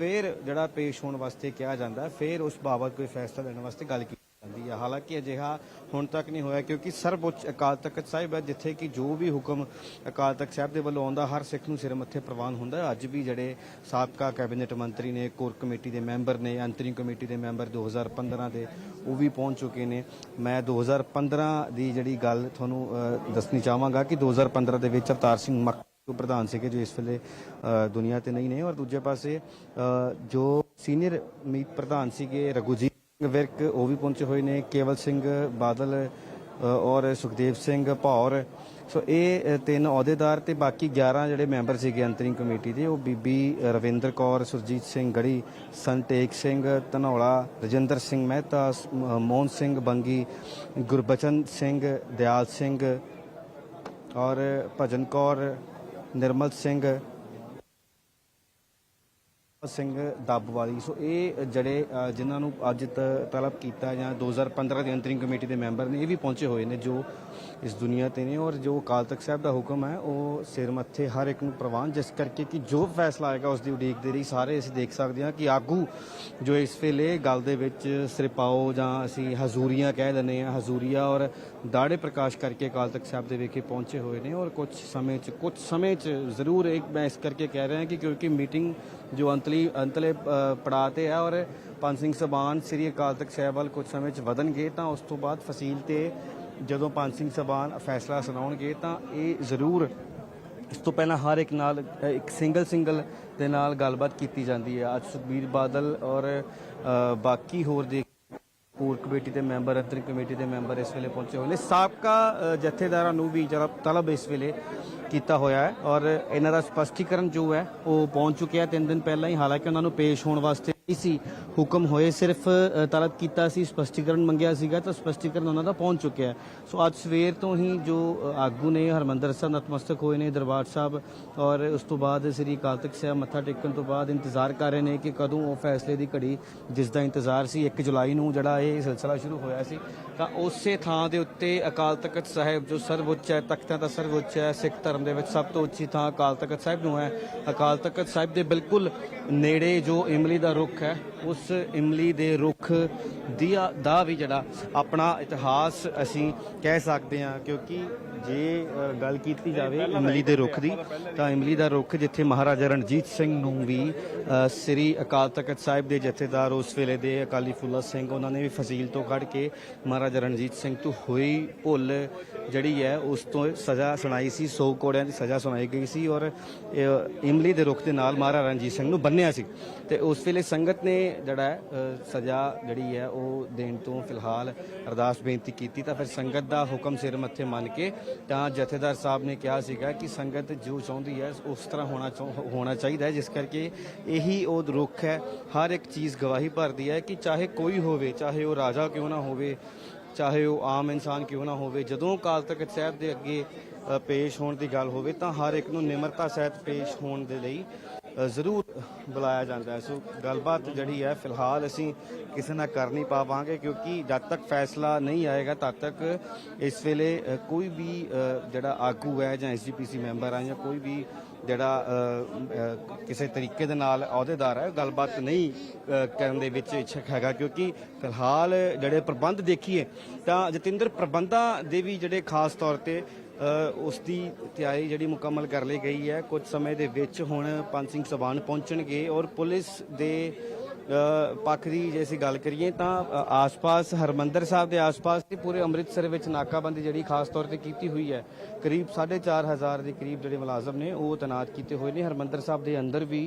ਫਿਰ ਜਿਹੜਾ ਪੇਸ਼ ਹੋਣ ਵਾਸਤੇ ਕਿਹਾ ਜਾਂਦਾ, ਫਿਰ ਉਸ ਬਾਬਤ ਕੋਈ ਫੈਸਲਾ ਲੈਣ ਵਾਸਤੇ ਗੱਲ ਕੀਤੀ ਜਾਂਦੀ ਹੈ ਹਾਲਾਂਕਿ ਅਜਿਹਾ ਹੁਣ ਤੱਕ ਨਹੀਂ ਹੋਇਆ, ਕਿਉਂਕਿ ਸਰਵਉੱਚ ਅਕਾਲ ਤਖਤ ਸਾਹਿਬ ਹੈ ਜਿੱਥੇ ਕਿ ਜੋ ਵੀ ਹੁਕਮ ਅਕਾਲ ਤਖਤ ਸਾਹਿਬ ਦੇ ਵੱਲੋਂ ਆਉਂਦਾ, ਹਰ ਸਿੱਖ ਨੂੰ ਸਿਰ ਮੱਥੇ ਪ੍ਰਵਾਨ ਹੁੰਦਾ ਅੱਜ ਵੀ ਜਿਹੜੇ ਸਾਬਕਾ ਕੈਬਨਿਟ ਮੰਤਰੀ ਨੇ, ਕੋਰ ਕਮੇਟੀ ਦੇ ਮੈਂਬਰ ਨੇ ਅੰਤਰਿੰਗ ਕਮੇਟੀ ਦੇ ਮੈਂਬਰ 2015 ਦੇ, ਉਹ ਵੀ ਪਹੁੰਚ ਚੁੱਕੇ ਨੇ। ਮੈਂ 2015 ਦੀ ਜਿਹੜੀ ਗੱਲ ਤੁਹਾਨੂੰ ਦੱਸਣੀ ਚਾਹਾਂਗਾ ਕਿ 2015 ਦੇ ਵਿੱਚ ਅਵਤਾਰ ਸਿੰਘ ਮੱਕ ਪ੍ਰਧਾਨ ਸੀਗੇ ਜੋ ਇਸ ਵੇਲੇ ਦੁਨੀਆ ਤੇ ਨਹੀਂ ਨੇ। ਔਰ ਦੂਜੇ ਪਾਸੇ ਜੋ ਸੀਨੀਅਰ ਮੀਤ ਪ੍ਰਧਾਨ ਸੀਗੇ, ਰਘੁਜੀਤ ਸਿੰਘ ਵਿਰਕ, ਉਹ ਵੀ ਪਹੁੰਚੇ ਹੋਏ ਨੇ। ਕੇਵਲ ਸਿੰਘ ਬਾਦਲ ਔਰ ਸੁਖਦੇਵ ਸਿੰਘ ਭੌਰ। ਸੋ ਇਹ ਤਿੰਨ ਅਹੁਦੇਦਾਰ ਤੇ ਬਾਕੀ 11 ਜਿਹੜੇ ਮੈਂਬਰ ਸੀਗੇ ਅੰਤਰਿੰਗ ਕਮੇਟੀ ਦੇ, ਉਹ ਬੀਬੀ ਰਵਿੰਦਰ ਕੌਰ, ਸੁਰਜੀਤ ਸਿੰਘ ਗੜੀ ਸੰਟੇਕ ਸਿੰਘ, ਧਨੌਲਾ, ਰਜਿੰਦਰ ਸਿੰਘ ਮਹਿਤਾ ਮੋਹਨ ਸਿੰਘ ਬੰਗੀ, ਗੁਰਬਚਨ ਸਿੰਘ, ਦਿਆਲ ਸਿੰਘ ਔਰ ਭਜਨ ਕੌਰ ਨਿਰਮਲ ਸਿੰਘ ਸਿੰਘ ਦੱਬ ਵਾਲੀ ਸੋ ਇਹ ਜਿਹੜੇ ਅ, ਜਿਨ੍ਹਾਂ ਨੂੰ ਅੱਜ ਤ- ਤਲਬ ਕੀਤਾ ਜਾਂ 2015 ਦੀ ਅੰਤਰਿੰਗ ਕਮੇਟੀ ਦੇ ਮੈਂਬਰ ਨੇ ਇਹ ਵੀ ਪਹੁੰਚੇ ਹੋਏ ਨੇ ਜੋ ਇਸ ਦੁਨੀਆ ਤੇ ਨੇ ਔਰ ਜੋ ਅਕਾਲ ਤਖਤ ਸਾਹਿਬ ਦਾ ਹੁਕਮ ਹੈ ਉਹ ਸਿਰ ਮੱਥੇ ਹਰ ਇੱਕ ਨੂੰ ਪ੍ਰਵਾਨ ਜਿਸ ਕਰਕੇ ਕਿ ਜੋ ਫੈਸਲਾ ਆਏਗਾ ਉਸ ਦੀ ਉਡੀਕ ਦੇ ਲਈ ਸਾਰੇ ਅਸੀਂ ਦੇਖ ਸਕਦੇ ਹਾਂ ਕਿ ਆਗੂ ਜੋ ਇਸ ਵੇਲੇ ਗੱਲ ਦੇ ਵਿੱਚ ਸਿਰਪਾਓ ਜਾਂ ਅਸੀਂ ਹਜ਼ੂਰੀਆਂ ਕਹਿ ਦਿੰਦੇ ਹਾਂ ਹਜ਼ੂਰੀਆ ਔਰ ਦਾੜੇ ਪ੍ਰਕਾਸ਼ ਕਰਕੇ ਅਕਾਲ ਤਖਤ ਸਾਹਿਬ ਦੇ ਵਿਖੇ ਪਹੁੰਚੇ ਹੋਏ ਨੇ ਔਰ ਕੁਝ ਸਮੇਂ 'ਚ ਕੁਝ ਸਮੇਂ 'ਚ ਜ਼ਰੂਰ ਇੱਕ ਮੈਂ ਇਸ ਕਰਕੇ ਕਹਿ ਰਿਹਾ ਕਿ ਕਿਉਂਕਿ ਮੀਟਿੰਗ ਜੋ ਅੰਤ ਅੰਤਲੀ ਅੰਤਲੇ ਪੜਾਅ ਤੇ ਹੈ ਔਰ ਪੰਜ ਸਿੰਘ ਸਬਾਨ ਸ੍ਰੀ ਅਕਾਲ ਤਖਤ ਸਾਹਿਬ ਵੱਲ ਕੁਝ ਸਮੇਂ 'ਚ ਵਧਣਗੇ, ਤਾਂ ਉਸ ਤੋਂ ਬਾਅਦ ਫਸੀਲ ਤੇ ਜਦੋਂ ਪੰਜ ਸਿੰਘ ਸਬਾਨ ਫੈਸਲਾ ਸੁਣਾਉਣਗੇ, ਤਾਂ ਇਹ ਜ਼ਰੂਰ ਇਸ ਤੋਂ ਪਹਿਲਾਂ ਹਰ ਇੱਕ ਨਾਲ ਇੱਕ ਸਿੰਗਲ ਸਿੰਗਲ ਦੇ ਨਾਲ ਗੱਲਬਾਤ ਕੀਤੀ ਜਾਂਦੀ ਹੈ। ਅੱਜ ਸੁਖਬੀਰ ਬਾਦਲ ਔਰ ਬਾਕੀ ਹੋਰ ਦੇ ਕੋਰ ਕਮੇਟੀ ਦੇ ਮੈਂਬਰ ਅੰਤਰਿੰਗ ਕਮੇਟੀ ਦੇ ਮੈਂਬਰ ਇਸ ਵੇਲੇ ਪਹੁੰਚੇ ਹੋਏ ਨੇ। ਸਾਬਕਾ ਜਥੇਦਾਰਾਂ ਨੂੰ ਵੀ ਜਰਾ ਤਲਬ ਇਸ ਵੇਲੇ ਕੀਤਾ ਹੋਇਆ ਹੈ ਔਰ ਇਹਨਾਂ ਦਾ ਸਪਸ਼ਟੀਕਰਨ ਜੋ ਹੈ, ਉਹ ਪਹੁੰਚ ਚੁੱਕਿਆ ਤਿੰਨ ਦਿਨ ਪਹਿਲਾਂ ਹੀ ਹਾਲਾਂਕਿ ਉਹਨਾਂ ਨੂੰ ਪੇਸ਼ ਹੋਣ ਵਾਸਤੇ ਸੀ। ਹੁਕਮ ਹੋਏ ਸਿਰਫ ਤਲਬ ਕੀਤਾ ਸੀ, ਸਪਸ਼ਟੀਕਰਨ ਮੰਗਿਆ ਸੀਗਾ ਤਾਂ ਸਪਸ਼ਟੀਕਰਨ ਉਹਨਾਂ ਦਾ ਪਹੁੰਚ ਚੁੱਕਿਆ ਸੋ ਅੱਜ ਸਵੇਰ ਤੋਂ ਹੀ ਜੋ ਆਗੂ ਨੇ ਹਰਮੰਦਰ ਸਾਹਿਬ ਨਤਮਸਤਕ ਹੋਏ ਨੇ, ਦਰਬਾਰ ਸਾਹਿਬ, ਔਰ ਉਸ ਤੋਂ ਬਾਅਦ ਸ੍ਰੀ ਅਕਾਲ ਤਖਤ ਸਾਹਿਬ ਮੱਥਾ ਟੇਕਣ ਤੋਂ ਬਾਅਦ ਇੰਤਜ਼ਾਰ ਕਰ ਰਹੇ ਨੇ ਕਿ ਕਦੋਂ ਉਹ ਫੈਸਲੇ ਦੀ ਘੜੀ, ਜਿਸ ਦਾ ਇੰਤਜ਼ਾਰ ਸੀ 1 ਜੁਲਾਈ ਨੂੰ ਜਿਹੜਾ ਇਹ ਸਿਲਸਿਲਾ ਸ਼ੁਰੂ ਹੋਇਆ ਸੀ, ਤਾਂ ਉਸੇ ਥਾਂ ਦੇ ਉੱਤੇ ਅਕਾਲ ਤਖਤ ਸਾਹਿਬ ਜੋ ਸਰਵਉੱਚ ਹੈ, ਤਖਤਾਂ ਦਾ ਸਰਵਉੱਚ ਹੈ, ਸਿੱਖ ਧਰਮ ਦੇ ਵਿੱਚ ਸਭ ਤੋਂ ਉੱਚੀ ਥਾਂ ਅਕਾਲ ਤਖਤ ਸਾਹਿਬ ਨੂੰ ਹੈ। ਅਕਾਲ ਤਖਤ ਸਾਹਿਬ ਦੇ ਬਿਲਕੁਲ ਨੇੜੇ ਜੋ ਇਮਲੀ ਦਾ ਰੁੱਖ ਹੈ। ਉਸ ਇਮਲੀ ਦੇ ਰੁੱਖ ਦੀ ਦਾ ਵੀ ਜਿਹੜਾ ਆਪਣਾ ਇਤਿਹਾਸ ਅਸੀਂ ਕਹਿ ਸਕਦੇ ਹਾਂ, ਕਿਉਂਕਿ ਜੇ ਗੱਲ ਕੀਤੀ ਜਾਵੇ ਇਮਲੀ ਦੇ ਰੁੱਖ ਦੀ, ਤਾਂ ਇਮਲੀ ਦਾ ਰੁੱਖ ਜਿੱਥੇ ਮਹਾਰਾਜਾ ਰਣਜੀਤ ਸਿੰਘ ਨੂੰ ਵੀ ਸ੍ਰੀ ਅਕਾਲ ਤਖਤ ਸਾਹਿਬ ਦੇ ਜਥੇਦਾਰ ਉਸ ਵੇਲੇ ਦੇ ਅਕਾਲੀ ਫੂਲਾ ਸਿੰਘ, ਉਹਨਾਂ ਨੇ ਵੀ ਫਜ਼ੀਲ ਤੋਂ ਕੱਢ ਕੇ ਮਹਾਰਾਜਾ ਰਣਜੀਤ ਸਿੰਘ ਤੋਂ ਹੋਈ ਭੁੱਲ ਜਿਹੜੀ ਹੈ, ਉਸ ਤੋਂ ਸਜ਼ਾ ਸੁਣਾਈ ਸੀ 100 ਕੋੜਿਆਂ ਦੀ ਸਜ਼ਾ ਸੁਣਾਈ ਗਈ ਸੀ ਔਰ ਇਮਲੀ ਦੇ ਰੁੱਖ ਦੇ ਨਾਲ ਮਹਾਰਾਜਾ ਰਣਜੀਤ ਸਿੰਘ ਨੂੰ ਬੰਨਿਆ ਸੀ। ਤੇ ਉਸ ਵੇਲੇ ਸੰਗਤ ਨੇ ਜਿਹੜਾ ਸਜ਼ਾ ਜਿਹੜੀ ਹੈ, ਉਹ ਦੇਣ ਤੋਂ ਫਿਲਹਾਲ ਅਰਦਾਸ ਬੇਨਤੀ ਕੀਤੀ, ਤਾਂ ਫਿਰ ਸੰਗਤ ਦਾ ਹੁਕਮ ਸਿਰ ਮੱਥੇ ਮੰਨ ਕੇ ਤਾਂ ਜਥੇਦਾਰ ਸਾਹਿਬ ਨੇ ਕਿਹਾ ਸੀਗਾ ਕਿ ਸੰਗਤ ਜੋ ਚਾਹੁੰਦੀ ਹੈ, ਉਸ ਤਰ੍ਹਾਂ ਹੋਣਾ ਚਾਹੁ- ਹੋਣਾ ਚਾਹੀਦਾ ਹੈ, ਜਿਸ ਕਰਕੇ ਇਹੀ ਉਹ ਰੁੱਖ ਹੈ। ਹਰ ਇੱਕ ਚੀਜ਼ ਗਵਾਹੀ ਭਰਦੀ ਹੈ ਕਿ ਚਾਹੇ ਕੋਈ ਹੋਵੇ, ਚਾਹੇ ਉਹ ਰਾਜਾ ਕਿਉਂ ਨਾ ਹੋਵੇ, ਚਾਹੇ ਉਹ ਆਮ ਇਨਸਾਨ ਕਿਉਂ ਨਾ ਹੋਵੇ, ਜਦੋਂ ਅਕਾਲ ਤਖਤ ਸਾਹਿਬ ਦੇ ਅੱਗੇ ਪੇਸ਼ ਹੋਣ ਦੀ ਗੱਲ ਹੋਵੇ, ਤਾਂ ਹਰ ਇੱਕ ਨੂੰ ਨਿਮਰਤਾ ਸਹਿਤ ਪੇਸ਼ ਹੋਣ ਦੇ ਲਈ ਜ਼ਰੂਰ ਬੁਲਾਇਆ ਜਾਂਦਾ ਹੈ। ਸੋ ਗੱਲਬਾਤ ਜਿਹੜੀ ਹੈ, ਫਿਲਹਾਲ ਅਸੀਂ ਕਿਸੇ ਨਾਲ ਕਰ ਨਹੀਂ ਪਾਵਾਂਗੇ, ਕਿਉਂਕਿ ਜਦ ਤੱਕ ਫੈਸਲਾ ਨਹੀਂ ਆਏਗਾ, ਤਦ ਤੱਕ ਇਸ ਵੇਲੇ ਕੋਈ ਵੀ ਜਿਹੜਾ ਆਗੂ ਹੈ ਜਾਂ ਐਸਜੀਪੀਸੀ ਮੈਂਬਰ ਹੈ ਜਾਂ ਕੋਈ ਵੀ ਜਿਹੜਾ ਕਿਸੇ ਤਰੀਕੇ ਦੇ ਨਾਲ ਅਹੁਦੇਦਾਰ ਹੈ, ਗੱਲਬਾਤ ਨਹੀਂ ਕਰਨ ਦੇ ਵਿੱਚ ਇੱਛਕ ਹੈਗਾ, ਕਿਉਂਕਿ ਫਿਲਹਾਲ ਜਿਹੜੇ ਪ੍ਰਬੰਧ ਦੇਖੀਏ, ਤਾਂ ਜਤਿੰਦਰ, ਪ੍ਰਬੰਧਾਂ ਦੇ ਵੀ ਜਿਹੜੇ ਖਾਸ ਤੌਰ ਤੇ ਉਸ ਦੀ ਤਿਆਰੀ ਜਿਹੜੀ ਮੁਕੰਮਲ ਕਰ ਲਈ ਗਈ ਹੈ। ਕੁਝ ਸਮੇਂ ਦੇ ਵਿੱਚ ਹੁਣ ਪੰਜ ਸਿੰਘ ਸਵਾਨ ਪਹੁੰਚਣਗੇ ਔਰ ਪੁਲਿਸ ਦੇ ਪੱਖ ਦੀ ਜੇ ਅਸੀਂ ਗੱਲ ਕਰੀਏ ਤਾਂ ਆਸ-ਪਾਸ ਹਰਮੰਦਰ ਸਾਹਿਬ ਦੇ ਆਸ-ਪਾਸ ਤੇ ਪੂਰੇ ਅੰਮ੍ਰਿਤਸਰ ਵਿੱਚ ਨਾਕਾਬੰਦੀ ਜਿਹੜੀ ਖਾਸ ਤੌਰ ਤੇ ਕੀਤੀ ਹੋਈ ਹੈ, ਕਰੀਬ 4.5000 ਦੇ ਕਰੀਬ ਜਿਹੜੇ ਮੁਲਾਜ਼ਮ ਨੇ ਉਹ ਤੈਨਾਤ ਕੀਤੇ ਹੋਏ ਨੇ। ਹਰਮੰਦਰ ਸਾਹਿਬ ਦੇ ਅੰਦਰ ਵੀ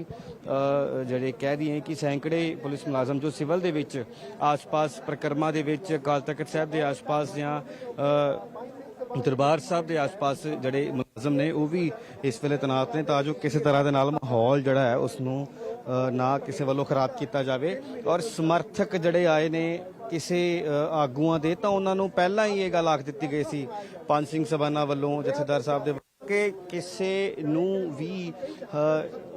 ਜਿਹੜੇ ਕਹਿ ਦਈਏ ਕਿ ਸੈਂਕੜੇ ਪੁਲਿਸ ਮੁਲਾਜ਼ਮ ਜੋ ਸਿਵਲ ਦੇ ਵਿੱਚ ਆਸ-ਪਾਸ ਪ੍ਰਕਰਮਾ ਦੇ ਵਿੱਚ, ਅਕਾਲ ਤਖਤ ਸਾਹਿਬ ਦੇ ਆਸ-ਪਾਸ ਜਾਂ ਦਰਬਾਰ ਸਾਹਿਬ ਦੇ ਆਸ-ਪਾਸ ਜਿਹੜੇ ਮੁਲਾਜ਼ਮ ਨੇ, ਉਹ ਵੀ ਇਸ ਵੇਲੇ ਤੈਨਾਤ ਨੇ ਤਾਂ ਜੋ ਕਿਸੇ ਤਰ੍ਹਾਂ ਦੇ ਨਾਲ ਮਾਹੌਲ ਜਿਹੜਾ ਹੈ ਉਸ ਨੂੰ ਨਾ ਕਿਸੇ ਵੱਲੋਂ ਖਰਾਬ ਕੀਤਾ ਜਾਵੇ। ਔਰ ਸਮਰਥਕ ਜਿਹੜੇ ਆਏ ਨੇ ਕਿਸੇ ਆਗੂਆਂ ਦੇ, ਤਾਂ ਉਹਨਾਂ ਨੂੰ ਪਹਿਲਾਂ ਹੀ ਇਹ ਗੱਲ ਆਖ ਦਿੱਤੀ ਗਈ ਸੀ, ਪੰਜ ਸਿੰਘ ਸਬਾਨਾ ਵੱਲੋਂ ਜਥੇਦਾਰ ਸਾਹਿਬ ਦੇ ਵੱਲੋਂ, ਕਿ ਕਿਸੇ ਨੂੰ ਵੀ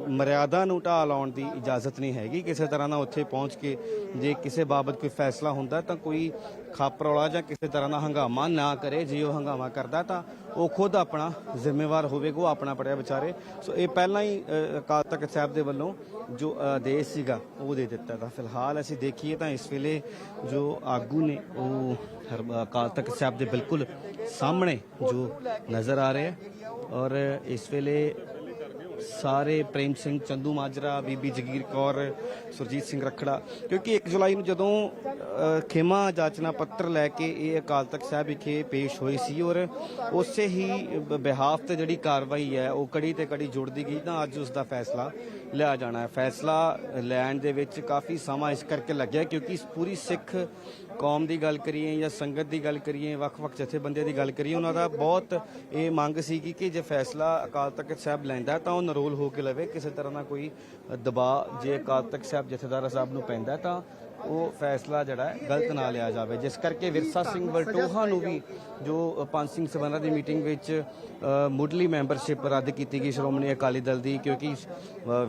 ਮਰਿਆਦਾ ਨੂੰ ਢਾਹ ਲਾਉਣ ਦੀ ਇਜਾਜ਼ਤ ਨਹੀਂ ਹੈਗੀ। ਕਿਸੇ ਤਰ੍ਹਾਂ ਨਾਲ ਉੱਥੇ ਪਹੁੰਚ ਕੇ ਜੇ ਕਿਸੇ ਬਾਬਤ ਕੋਈ ਫੈਸਲਾ ਹੁੰਦਾ ਤਾਂ ਕੋਈ ਖਾਪਰੌਲਾ ਜਾਂ ਕਿਸੇ ਤਰ੍ਹਾਂ ਦਾ ਹੰਗਾਮਾ ਨਾ ਕਰੇ। ਜੇ ਉਹ ਹੰਗਾਮਾ ਕਰਦਾ ਤਾਂ ਉਹ ਖੁਦ ਆਪਣਾ ਜ਼ਿੰਮੇਵਾਰ ਹੋਵੇਗਾ, ਉਹ ਆਪਣਾ ਪੜਿਆ ਵਿਚਾਰੇ। ਸੋ ਇਹ ਪਹਿਲਾਂ ਹੀ ਅਕਾਲ ਤਖਤ ਸਾਹਿਬ ਦੇ ਵੱਲੋਂ ਜੋ ਆਦੇਸ਼ ਸੀਗਾ, ਉਹ ਦੇ ਦਿੱਤਾ ਤਾਂ। ਫਿਲਹਾਲ ਅਸੀਂ ਦੇਖੀਏ ਤਾਂ ਇਸ ਵੇਲੇ ਜੋ ਆਗੂ ਨੇ, ਉਹ ਹਰ- ਅਕਾਲ ਤਖਤ ਸਾਹਿਬ ਦੇ ਬਿਲਕੁਲ ਸਾਹਮਣੇ ਜੋ ਨਜ਼ਰ ਆ ਰਹੇ ਔਰ ਇਸ ਵੇਲੇ ਸਾਰੇ ਪ੍ਰੇਮ ਸਿੰਘ, ਚੰਦੂ ਮਾਜਰਾ, ਬੀਬੀ ਜਗੀਰ ਕੌਰ, ਸੁਰਜੀਤ ਸਿੰਘ ਰਖੜਾ। ਕਿਉਂਕਿ 1 ਜੁਲਾਈ ਨੂੰ ਜਦੋਂ ਖੇਮਾ ਜਾਚਨਾ ਪੱਤਰ ਲੈ ਕੇ ਇਹ ਅਕਾਲ ਤਖਤ ਸਾਹਿਬ ਵਿਖੇ ਪੇਸ਼ ਹੋਈ ਸੀ ਔਰ ਉਸੇ ਹੀ ਬ- ਬਿਹਾਫ ਤੇ ਜਿਹੜੀ ਕਾਰਵਾਈ ਹੈ, ਉਹ ਕੜੀ ਤੇ ਕੜੀ ਜੁੜਦੀ ਗਈ, ਤਾਂ ਅੱਜ ਉਸ ਦਾ ਫੈਸਲਾ ਲਿਆ ਜਾਣਾ ਹੈ। ਫੈਸਲਾ ਲੈਣ ਦੇ ਵਿੱਚ ਕਾਫੀ ਸਮਾਂ ਇਸ ਕਰਕੇ ਲੱਗਿਆ ਕਿਉਂਕਿ ਪੂਰੀ ਸਿੱਖ ਕੌਮ ਦੀ ਗੱਲ ਕਰੀਏ ਜਾਂ ਸੰਗਤ ਦੀ ਗੱਲ ਕਰੀਏ, ਵੱਖ-ਵੱਖ ਜਥੇਬੰਦੀਆਂ ਦੀ ਗੱਲ ਕਰੀਏ, ਉਹਨਾਂ ਦਾ ਬਹੁਤ ਇਹ ਮੰਗ ਸੀ ਕਿ ਜੇ ਫੈਸਲਾ ਅਕਾਲ ਤਖਤ ਸਾਹਿਬ ਲੈਂਦਾ ਤਾਂ ਉਹ ਨਰੋਲ ਹੋ ਕੇ ਲਵੇ। ਕਿਸੇ ਤਰ੍ਹਾਂ ਦਾ ਕੋਈ ਦਬਾਅ ਜੇ ਅਕਾਲ ਤਖਤ ਸਾਹਿਬ ਜਥੇਦਾਰ ਸਾਹਿਬ ਨੂੰ ਪੈਂਦਾ ਤਾਂ ਉਹ ਫੈਸਲਾ ਜਿਹੜਾ ਗਲਤ ਨਾ ਲਿਆ ਜਾਵੇ। ਜਿਸ ਕਰਕੇ ਵਿਰਸਾ ਸਿੰਘ ਵਲਟੋਹਾ ਨੂੰ ਵੀ ਜੋ ਪੰਜ ਸਿੰਘ ਸਭਨਾ ਦੀ ਮੀਟਿੰਗ ਵਿੱਚ ਮੁੱਢਲੀ ਮੈਂਬਰਸ਼ਿਪ ਰੱਦ ਕੀਤੀ ਗਈ ਸ਼੍ਰੋਮਣੀ ਅਕਾਲੀ ਦਲ ਦੀ, ਕਿਉਂਕਿ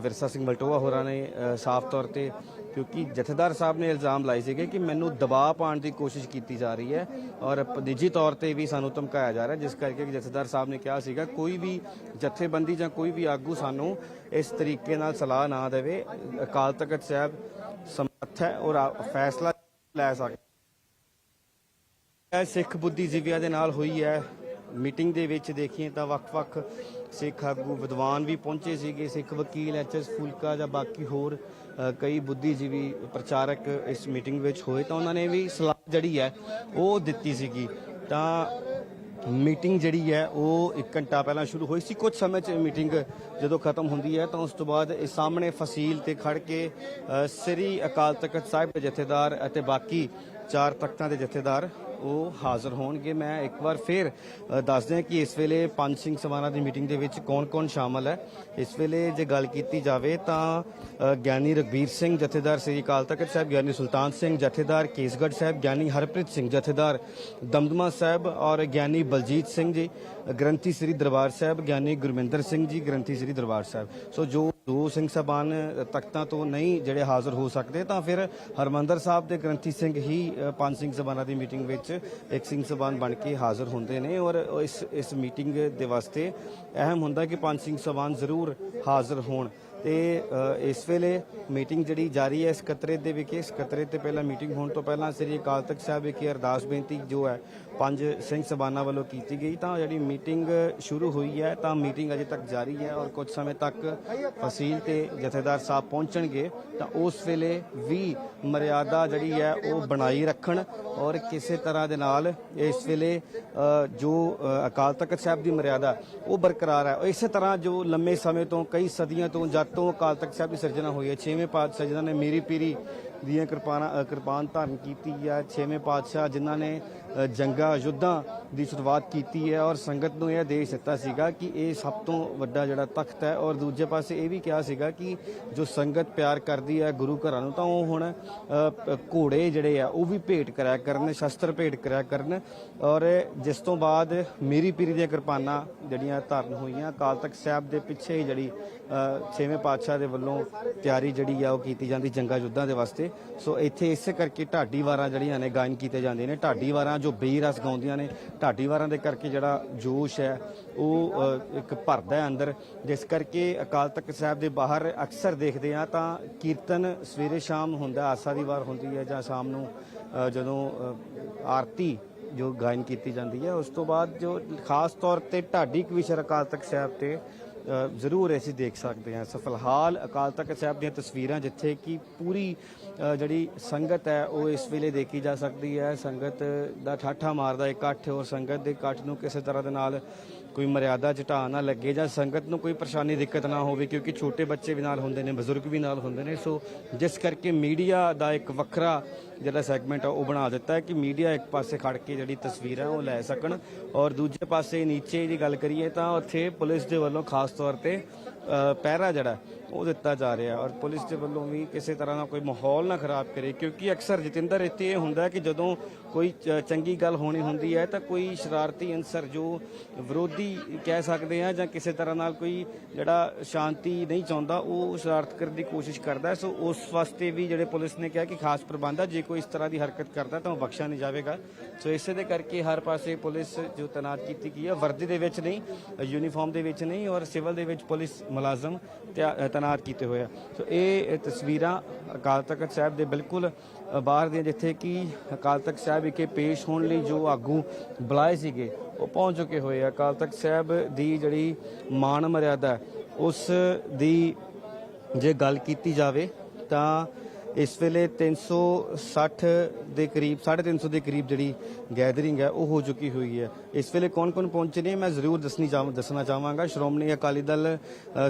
ਵਿਰਸਾ ਸਿੰਘ ਵਲਟੋਹਾ ਹੋਰਾਂ ਨੇ ਸਾਫ਼ ਤੌਰ ਤੇ, ਕਿਉਂਕਿ ਜਥੇਦਾਰ ਸਾਹਿਬ ਨੇ ਇਲਜ਼ਾਮ ਲਾਏ ਸੀਗੇ ਕਿ ਮੈਨੂੰ ਦਬਾਅ ਪਾਉਣ ਦੀ ਕੋਸ਼ਿਸ਼ ਕੀਤੀ ਜਾ ਰਹੀ ਹੈ ਔਰ ਨਿੱਜੀ ਤੌਰ ਤੇ ਵੀ ਸਾਨੂੰ ਧਮਕਾਇਆ ਜਾ ਰਿਹਾ ਜਿਸ ਕਰਕੇ ਜਥੇਦਾਰ ਸਾਹਿਬ ਨੇ ਕਿਹਾ ਸੀਗਾ, ਕੋਈ ਵੀ ਜਥੇਬੰਦੀ ਜਾਂ ਕੋਈ ਵੀ ਆਗੂ ਸਾਨੂੰ ਇਸ ਤਰੀਕੇ ਨਾਲ ਸਲਾਹ ਨਾ ਦੇਵੇ। ਅਕਾਲ ਤਖਤ ਸਾਹਿਬ ਹੈ ਔਰ ਫੈਸਲਾ ਲੈ ਸਕਦਾ ਸਿੱਖ ਬੁੱਧੀਜੀਵੀਆਂ ਦੇ ਨਾਲ ਹੋਈ ਹੈ। ਮੀਟਿੰਗ ਦੇ ਵਿੱਚ ਦੇਖੀਏ ਤਾਂ ਵੱਖ-ਵੱਖ ਸਿੱਖ ਆਗੂ ਵਿਦਵਾਨ ਵੀ ਪਹੁੰਚੇ ਸੀਗੇ। ਸਿੱਖ ਵਕੀਲ ਐਚਐਸ ਫੁਲਕਾ ਜਾਂ ਬਾਕੀ ਹੋਰ ਕਈ ਬੁੱਧੀਜੀਵੀ ਪ੍ਰਚਾਰਕ ਇਸ ਮੀਟਿੰਗ ਵਿੱਚ ਹੋਏ ਤਾਂ ਉਹਨਾਂ ਨੇ ਵੀ ਸਲਾਹ ਜਿਹੜੀ ਹੈ ਉਹ ਦਿੱਤੀ ਸੀਗੀ। ਤਾਂ ਮੀਟਿੰਗ ਜਿਹੜੀ ਹੈ, ਉਹ 1 ਘੰਟਾ ਪਹਿਲਾਂ ਸ਼ੁਰੂ ਹੋਈ ਸੀ। ਕੁਝ ਸਮੇਂ 'ਚ ਮੀਟਿੰਗ ਜਦੋਂ ਖਤਮ ਹੁੰਦੀ ਹੈ, ਤਾਂ ਉਸ ਤੋਂ ਬਾਅਦ ਇਹ ਸਾਹਮਣੇ ਫਸੀਲ ਤੇ ਖੜ ਕੇ ਸ੍ਰੀ ਅਕਾਲ ਤਖਤ ਸਾਹਿਬ ਦੇ ਜਥੇਦਾਰ ਅਤੇ ਬਾਕੀ ਚਾਰ ਤਖਤਾਂ ਦੇ ਜਥੇਦਾਰ ਉਹ ਹਾਜ਼ਰ ਹੋਣਗੇ। ਮੈਂ ਇੱਕ ਵਾਰ ਫੇਰ ਅ, ਦੱਸ ਦਿਆਂ ਕਿ ਇਸ ਵੇਲੇ ਪੰਜ ਸਿੰਘ ਸਮਾਨਾ ਦੀ ਮੀਟਿੰਗ ਦੇ ਵਿੱਚ ਕੌਣ-ਕੌਣ ਸ਼ਾਮਲ ਹੈ। ਇਸ ਵੇਲੇ ਜੇ ਗੱਲ ਕੀਤੀ ਜਾਵੇ ਤਾਂ ਗਿਆਨੀ ਰਗਬੀਰ ਸਿੰਘ ਜਥੇਦਾਰ ਸ੍ਰੀ ਅਕਾਲ ਤਖਤ ਸਾਹਿਬ ਗਿਆਨੀ ਸੁਲਤਾਨ ਸਿੰਘ ਜਥੇਦਾਰ ਕੇਸਗੜ੍ਹ ਸਾਹਿਬ ਗਿਆਨੀ ਹਰਪ੍ਰੀਤ ਸਿੰਘ ਜਥੇਦਾਰ ਦਮਦਮਾ ਸਾਹਿਬ ਔਰ ਗਿਆਨੀ ਬਲਜੀਤ ਸਿੰਘ ਜੀ ਗ੍ਰੰਥੀ ਸ੍ਰੀ ਦਰਬਾਰ ਸਾਹਿਬ ਗਿਆਨੀ ਗੁਰਮਿੰਦਰ ਸਿੰਘ ਜੀ ਗ੍ਰੰਥੀ ਸ੍ਰੀ ਦਰਬਾਰ ਸਾਹਿਬ। ਸੋ ਜੋ ਦੋ ਸਿੰਘ ਸਭਾਨ ਤਖਤਾਂ ਤੋਂ ਨਹੀਂ ਜਿਹੜੇ ਹਾਜ਼ਰ ਹੋ ਸਕਦੇ, ਤਾਂ ਫਿਰ ਹਰਮੰਦਰ ਸਾਹਿਬ ਦੇ ਗ੍ਰੰਥੀ ਸਿੰਘ ਹੀ ਪੰਜ ਸਿੰਘ ਸਭਾਨਾਂ ਦੀ ਮੀਟਿੰਗ ਵਿੱਚ ਇੱਕ ਸਿੰਘ ਸਭਾਨ ਬਣ ਕੇ ਹਾਜ਼ਰ ਹੁੰਦੇ ਨੇ ਔਰ ਇਸ ਇਸ ਮੀਟਿੰਗ ਦੇ ਵਾਸਤੇ ਅਹਿਮ ਹੁੰਦਾ ਕਿ ਪੰਜ ਸਿੰਘ ਸਭਾਨ ਜ਼ਰੂਰ ਹਾਜ਼ਰ ਹੋਣ। ਤੇ ਇਸ ਵੇਲੇ ਮੀਟਿੰਗ ਜਿਹੜੀ ਜਾਰੀ ਹੈ ਸਕੱਤਰੇਤ ਦੇ ਵਿਖੇ ਸਕੱਤਰੇਤ ਤੇ ਪਹਿਲਾਂ ਮੀਟਿੰਗ ਹੋਣ ਤੋਂ ਪਹਿਲਾਂ ਸ੍ਰੀ ਅਕਾਲ ਤਖਤ ਸਾਹਿਬ ਵਿਖੇ ਅਰਦਾਸ ਬੇਨਤੀ ਜੋ ਹੈ ਪੰਜ ਸਿੰਘ ਸਭਾਨਾਂ ਵੱਲੋਂ ਕੀਤੀ ਗਈ। ਤਾਂ ਜਿਹੜੀ ਮੀਟਿੰਗ ਸ਼ੁਰੂ ਹੋਈ ਹੈ, ਤਾਂ ਮੀਟਿੰਗ ਅਜੇ ਤੱਕ ਜਾਰੀ ਹੈ ਔਰ ਕੁਝ ਸਮੇਂ ਤੱਕ ਫਸੀਲ ਤੇ ਜਥੇਦਾਰ ਸਾਹਿਬ ਪਹੁੰਚਣਗੇ। ਤਾਂ ਉਸ ਵੇਲੇ ਵੀ ਮਰਿਆਦਾ ਜਿਹੜੀ ਹੈ, ਉਹ ਬਣਾਈ ਰੱਖਣ ਔਰ ਕਿਸੇ ਤਰ੍ਹਾਂ ਦੇ ਨਾਲ ਇਸ ਵੇਲੇ ਜੋ ਅਕਾਲ ਤਖਤ ਸਾਹਿਬ ਦੀ ਮਰਿਆਦਾ, ਉਹ ਬਰਕਰਾਰ ਹੈ। ਇਸੇ ਤਰ੍ਹਾਂ ਜੋ ਲੰਮੇ ਸਮੇਂ ਤੋਂ, ਕਈ ਸਦੀਆਂ ਤੋਂ, ਜਦ ਤੋਂ ਅਕਾਲ ਤਖਤ ਸਾਹਿਬ ਦੀ ਸਿਰਜਣਾ ਹੋਈ ਹੈ, ਛੇਵੇਂ ਪਾਤਸ਼ਾਹ ਜਿਨ੍ਹਾਂ ਨੇ ਮੇਰੀ ਪੀਰੀ ਦੀਆਂ ਕਿਰਪਾਨਾਂ ਕਿਰਪਾਨ ਧਾਰਨ ਕੀਤੀ ਹੈ। ਛੇਵੇਂ ਪਾਤਸ਼ਾਹ ਜਿਨ੍ਹਾਂ ਨੇ ਅ, ਜੰਗਾਂ ਯੁੱਧਾਂ ਦੀ ਸ਼ੁਰੂਆਤ ਕੀਤੀ ਹੈ ਔਰ ਸੰਗਤ ਨੂੰ ਇਹ ਆਦੇਸ਼ ਦਿੱਤਾ ਸੀਗਾ ਕਿ ਇਹ ਸਭ ਤੋਂ ਵੱਡਾ ਜਿਹੜਾ ਤਖਤ ਹੈ ਔਰ ਦੂਜੇ ਪਾਸੇ ਇਹ ਵੀ ਕਿਹਾ ਸੀਗਾ ਕਿ ਜੋ ਸੰਗਤ ਪਿਆਰ ਕਰਦੀ ਹੈ ਗੁਰੂ ਘਰਾਂ ਨੂੰ ਤਾਂ ਉਹ ਹੁਣ ਘੋੜੇ ਜਿਹੜੇ ਆ ਉਹ ਵੀ ਭੇਟ ਕਰਿਆ ਕਰਨ ਸ਼ਸਤਰ ਭੇਟ ਕਰਿਆ ਕਰਨ ਔਰ ਜਿਸ ਤੋਂ ਬਾਅਦ ਮੇਰੀ ਪੀਰੀ ਦੀਆਂ ਕਿਰਪਾਨਾਂ ਜਿਹੜੀਆਂ ਧਾਰਨ ਹੋਈਆਂ ਅਕਾਲ ਤਖਤ ਸਾਹਿਬ ਦੇ ਪਿੱਛੇ ਹੀ ਜਿਹੜੀ ਛੇਵੇਂ ਪਾਤਸ਼ਾਹ ਦੇ ਵੱਲੋਂ ਤਿਆਰੀ ਜਿਹੜੀ ਆ ਉਹ ਕੀਤੀ ਜਾਂਦੀ ਜੰਗਾਂ ਯੁੱਧਾਂ ਦੇ ਵਾਸਤੇ ਸੋ ਇੱਥੇ ਇਸੇ ਕਰਕੇ ਢਾਡੀ ਵਾਰਾਂ ਜਿਹੜੀਆਂ ਨੇ ਗਾਇਨ ਕੀਤੇ ਜਾਂਦੇ ਨੇ। ਢਾਡੀ ਵਾਰਾਂ ਜੋ ਬੇਰਸ ਗਾਉਂਦੀਆਂ ਨੇ, ਢਾਡੀ ਵਾਰਾਂ ਦੇ ਕਰਕੇ ਜਿਹੜਾ ਜੋਸ਼ ਹੈ, ਉਹ ਇੱਕ ਭਰਦਾ ਅੰਦਰ। ਜਿਸ ਕਰਕੇ ਅਕਾਲ ਤਖਤ ਸਾਹਿਬ ਦੇ ਬਾਹਰ ਅਕਸਰ ਦੇਖਦੇ ਆ ਤਾਂ ਕੀਰਤਨ ਸਵੇਰੇ ਸ਼ਾਮ ਹੁੰਦਾ, ਆਸਾ ਦੀ ਵਾਰ ਹੁੰਦੀ ਹੈ ਜਾਂ ਸ਼ਾਮ ਨੂੰ ਜਦੋਂ ਆਰਤੀ ਜੋ ਗਾਇਨ ਕੀਤੀ ਜਾਂਦੀ ਹੈ, ਉਸ ਤੋਂ ਬਾਅਦ ਜੋ ਖਾਸ ਤੌਰ ਤੇ ਢਾਡੀ ਕਵਿਸ਼ਰ ਅਕਾਲ ਤਖਤ ਸਾਹਿਬ ਤੇ ਜ਼ਰੂਰ ਅਸੀਂ ਦੇਖ ਸਕਦੇ ਹਾਂ। ਸੋ ਫਿਲਹਾਲ ਅਕਾਲ ਤਖਤ ਸਾਹਿਬ ਦੀਆਂ ਤਸਵੀਰਾਂ ਜਿੱਥੇ ਕਿ ਪੂਰੀ ਜਿਹੜੀ ਸੰਗਤ ਹੈ, ਉਹ ਇਸ ਵੇਲੇ ਦੇਖੀ ਜਾ ਸਕਦੀ ਹੈ। ਸੰਗਤ ਦਾ ਠਾਠਾ ਮਾਰਦਾ ਇਕੱਠ ਔਰ ਸੰਗਤ ਦੇ ਇਕੱਠ ਨੂੰ ਕਿਸੇ ਤਰ੍ਹਾਂ ਦੇ ਨਾਲ ਕੋਈ ਮਰਿਆਦਾ ਘਟਾ ਨਾ ਲੱਗੇ ਜਾਂ ਸੰਗਤ ਨੂੰ ਕੋਈ ਪਰੇਸ਼ਾਨੀ, ਦਿੱਕਤ ਨਾ ਹੋਵੇ, ਕਿਉਂਕਿ ਛੋਟੇ ਬੱਚੇ ਵੀ ਨਾਲ ਹੁੰਦੇ ਨੇ, ਬਜ਼ੁਰਗ ਵੀ ਨਾਲ ਹੁੰਦੇ ਨੇ। ਸੋ ਜਿਸ ਕਰਕੇ ਮੀਡੀਆ ਦਾ ਇੱਕ ਵੱਖਰਾ ਜਿਹੜਾ ਸੈਗਮੈਂਟ ਆ, ਉਹ ਬਣਾ ਦਿੱਤਾ ਹੈ ਕਿ ਮੀਡੀਆ ਇੱਕ ਪਾਸੇ ਖੜ ਕੇ ਜਿਹੜੀ ਤਸਵੀਰਾਂ ਉਹ ਲੈ ਸਕਣ ਔਰ ਦੂਜੇ ਪਾਸੇ ਨੀਚੇ ਦੀ ਗੱਲ ਕਰੀਏ ਤਾਂ ਉੱਥੇ ਪੁਲਿਸ ਦੇ ਵੱਲੋਂ ਖਾਸ ਤੌਰ ਤੇ ਪਹਿਰਾ ਜਿਹੜਾ ਉਹ ਦਿੱਤਾ ਜਾ ਰਿਹਾ ਔਰ ਪੁਲਿਸ ਦੇ ਵੱਲੋਂ ਵੀ ਕਿਸੇ ਤਰ੍ਹਾਂ ਦਾ ਕੋਈ ਮਾਹੌਲ ਨਾ ਖਰਾਬ ਕਰੇ, ਕਿਉਂਕਿ ਅਕਸਰ ਜਤਿੰਦਰ, ਇੱਥੇ ਇਹ ਹੁੰਦਾ ਕਿ ਜਦੋਂ ਕੋਈ ਚ- ਚੰਗੀ ਗੱਲ ਹੋਣੀ ਹੁੰਦੀ ਹੈ ਤਾਂ ਕੋਈ ਸ਼ਰਾਰਤੀ ਅਨਸਰ ਜੋ ਵਿਰੋਧੀ ਕਹਿ ਸਕਦੇ ਆ ਜਾਂ ਕਿਸੇ ਤਰ੍ਹਾਂ ਨਾਲ ਕੋਈ ਜਿਹੜਾ ਸ਼ਾਂਤੀ ਨਹੀਂ ਚਾਹੁੰਦਾ, ਉਹ ਸ਼ਰਾਰਤ ਕਰਨ ਦੀ ਕੋਸ਼ਿਸ਼ ਕਰਦਾ। ਸੋ ਉਸ ਵਾਸਤੇ ਵੀ ਜਿਹੜੇ ਪੁਲਿਸ ਨੇ ਕਿਹਾ ਕਿ ਖਾਸ ਪ੍ਰਬੰਧ ਆ, ਜੇ ਕੋਈ ਇਸ ਤਰ੍ਹਾਂ ਦੀ ਹਰਕਤ ਕਰਦਾ ਤਾਂ ਉਹ ਬਖਸ਼ਿਆ ਨਹੀਂ ਜਾਵੇਗਾ। ਸੋ ਇਸੇ ਦੇ ਕਰਕੇ ਹਰ ਪਾਸੇ ਪੁਲਿਸ ਜੋ ਤੈਨਾਤ ਕੀਤੀ ਗਈ ਹੈ ਵਰਦੀ ਦੇ ਵਿੱਚ ਨਹੀਂ, ਯੂਨੀਫਾਰਮ ਦੇ ਵਿੱਚ ਨਹੀਂ ਔਰ ਸਿਵਲ ਦੇ ਵਿੱਚ ਪੁਲਿਸ ਮੁਲਾਜ਼ਮ ਤਿਆ- ਤੈਨਾਤ ਕੀਤੇ ਹੋਏ ਆ। ਸੋ ਇਹ ਤਸਵੀਰਾਂ ਅਕਾਲ ਤਖਤ ਸਾਹਿਬ ਦੇ ਬਿਲਕੁਲ ਬਾਹਰ ਦੀਆਂ, ਜਿੱਥੇ ਕਿ ਅਕਾਲ ਤਖਤ ਸਾਹਿਬ ਵਿਖੇ ਪੇਸ਼ ਹੋਣ ਲਈ ਜੋ ਆਗੂ ਬੁਲਾਏ ਸੀਗੇ, ਉਹ ਪਹੁੰਚ ਚੁੱਕੇ ਹੋਏ ਆ। ਅਕਾਲ ਤਖਤ ਸਾਹਿਬ ਦੀ ਜਿਹੜੀ ਮਾਨ ਮਰਿਆਦਾ, ਉਸ ਦੀ ਜੇ ਗੱਲ ਕੀਤੀ ਜਾਵੇ ਤਾਂ ਇਸ ਵੇਲੇ 360 ਦੇ ਕਰੀਬ 350 ਦੇ ਕਰੀਬ ਜਿਹੜੀ ਗੈਦਰਿੰਗ ਹੈ, ਉਹ ਹੋ ਚੁੱਕੀ ਹੋਈ ਹੈ। ਇਸ ਵੇਲੇ ਕੌਣ-ਕੌਣ ਪਹੁੰਚੇ ਨੇ, ਮੈਂ ਜ਼ਰੂਰ ਦੱਸਣੀ ਚਾਹ, ਦੱਸਣਾ ਚਾਹਾਂਗਾ। ਸ਼੍ਰੋਮਣੀ ਅਕਾਲੀ ਦਲ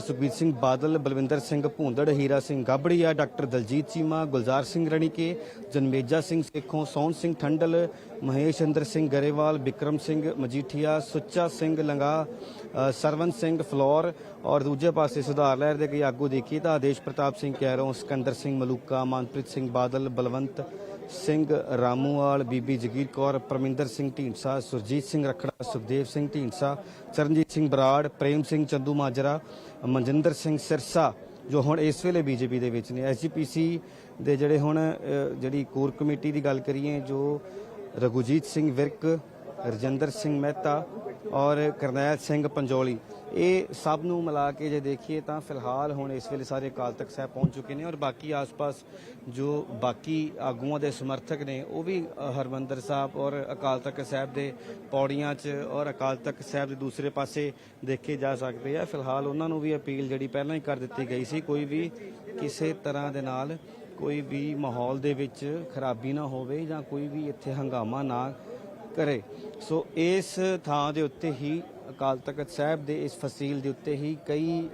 ਸੁਖਬੀਰ ਸਿੰਘ ਬਾਦਲ, ਬਲਵਿੰਦਰ ਸਿੰਘ ਭੂੰਦੜ, ਹੀਰਾ ਸਿੰਘ ਗਾਬੜੀਆ, ਡਾਕਟਰ ਦਲਜੀਤ ਚੀਮਾ, ਗੁਲਜ਼ਾਰ ਸਿੰਘ ਰਣੀਕੇ, ਜਨਮੇਜਾ ਸਿੰਘ ਸੇਖੋਂ, ਸੌਣ ਸਿੰਘ ਠੰਡਲ, ਮਹੇਸ਼ ਅੰਦਰ ਸਿੰਘ ਗਰੇਵਾਲ ਵਿਕਰਮ ਸਿੰਘ ਮਜੀਠੀਆ, ਸੁੱਚਾ ਸਿੰਘ ਲੰਗਾ ਸਰਵਨ ਸਿੰਘ ਫਲੋਰ ਔਰ ਦੂਜੇ ਪਾਸੇ ਸੁਧਾਰ ਲਹਿਰ ਦੇ ਕਈ ਆਗੂ ਦੇਖੀਏ ਤਾਂ ਆਦੇਸ਼ ਪ੍ਰਤਾਪ ਸਿੰਘ ਕਹਿਰੋਂ ਸਿਕੰਦਰ ਸਿੰਘ ਮਲੂਕਾ, ਮਨਪ੍ਰੀਤ ਸਿੰਘ ਬਾਦਲ, ਬਲਵੰਤ ਸਿੰਘ ਰਾਮੂਵਾਲ, ਬੀਬੀ ਜਗੀਰ ਕੌਰ, ਪਰਮਿੰਦਰ ਸਿੰਘ ਢੀਂਡਸਾ, ਸੁਰਜੀਤ ਸਿੰਘ ਰਖੜਾ, ਸੁਖਦੇਵ ਸਿੰਘ ਢੀਂਡਸਾ, ਚਰਨਜੀਤ ਸਿੰਘ ਬਰਾੜ, ਪ੍ਰੇਮ ਸਿੰਘ ਚੰਦੂ ਮਾਜਰਾ, ਮਨਜਿੰਦਰ ਸਿੰਘ ਸਿਰਸਾ, ਜੋ ਹੁਣ ਇਸ ਵੇਲੇ ਬੀਜੇਪੀ ਦੇ ਵਿੱਚ ਨੇ। ਐਸਜੀਪੀਸੀ ਦੇ ਜਿਹੜੇ ਹੁਣ ਜਿਹੜੀ ਕੋਰ ਕਮੇਟੀ ਦੀ ਗੱਲ ਕਰੀਏ, ਜੋ ਰਘੁਜੀਤ ਸਿੰਘ ਵਿਰਕ ਰਜਿੰਦਰ ਸਿੰਘ ਮਹਿਤਾ ਔਰ ਕਰਨੈਲ ਸਿੰਘ ਪੰਜੋਲੀ। ਇਹ ਸਭ ਨੂੰ ਮਿਲਾ ਕੇ ਜੇ ਦੇਖੀਏ ਤਾਂ ਫਿਲਹਾਲ ਹੁਣ ਇਸ ਵੇਲੇ ਸਾਰੇ ਅਕਾਲ ਤਖਤ ਸਾਹਿਬ ਪਹੁੰਚ ਚੁੱਕੇ ਨੇ ਔਰ ਬਾਕੀ ਆਸ-ਪਾਸ ਜੋ ਬਾਕੀ ਆਗੂਆਂ ਦੇ ਸਮਰਥਕ ਨੇ ਉਹ ਵੀ ਅ, ਹਰਮੰਦਰ ਸਾਹਿਬ ਔਰ ਅਕਾਲ ਤਖਤ ਸਾਹਿਬ ਦੇ ਪੌੜੀਆਂ 'ਚ ਔਰ ਅਕਾਲ ਤਖਤ ਸਾਹਿਬ ਦੇ ਦੂਸਰੇ ਪਾਸੇ ਦੇਖੇ ਜਾ ਸਕਦੇ ਆ। ਫਿਲਹਾਲ ਉਹਨਾਂ ਨੂੰ ਵੀ ਅਪੀਲ ਜਿਹੜੀ ਪਹਿਲਾਂ ਹੀ ਕਰ ਦਿੱਤੀ ਗਈ ਸੀ ਕੋਈ ਵੀ ਕਿਸੇ ਤਰ੍ਹਾਂ ਦੇ ਨਾਲ ਕੋਈ ਵੀ ਮਾਹੌਲ ਦੇ ਵਿੱਚ ਖਰਾਬੀ ਨਾ ਹੋਵੇ ਜਾਂ ਕੋਈ ਵੀ ਇੱਥੇ ਹੰਗਾਮਾ ਨਾ ਕਰੇ। ਸੋ ਇਸ ਥਾਂ ਦੇ ਉੱਤੇ ਹੀ ਅਕਾਲ ਤਖਤ ਸਾਹਿਬ ਦੇ ਇਸ ਫਸੀਲ ਦੇ ਉੱਤੇ ਹੀ ਕਈ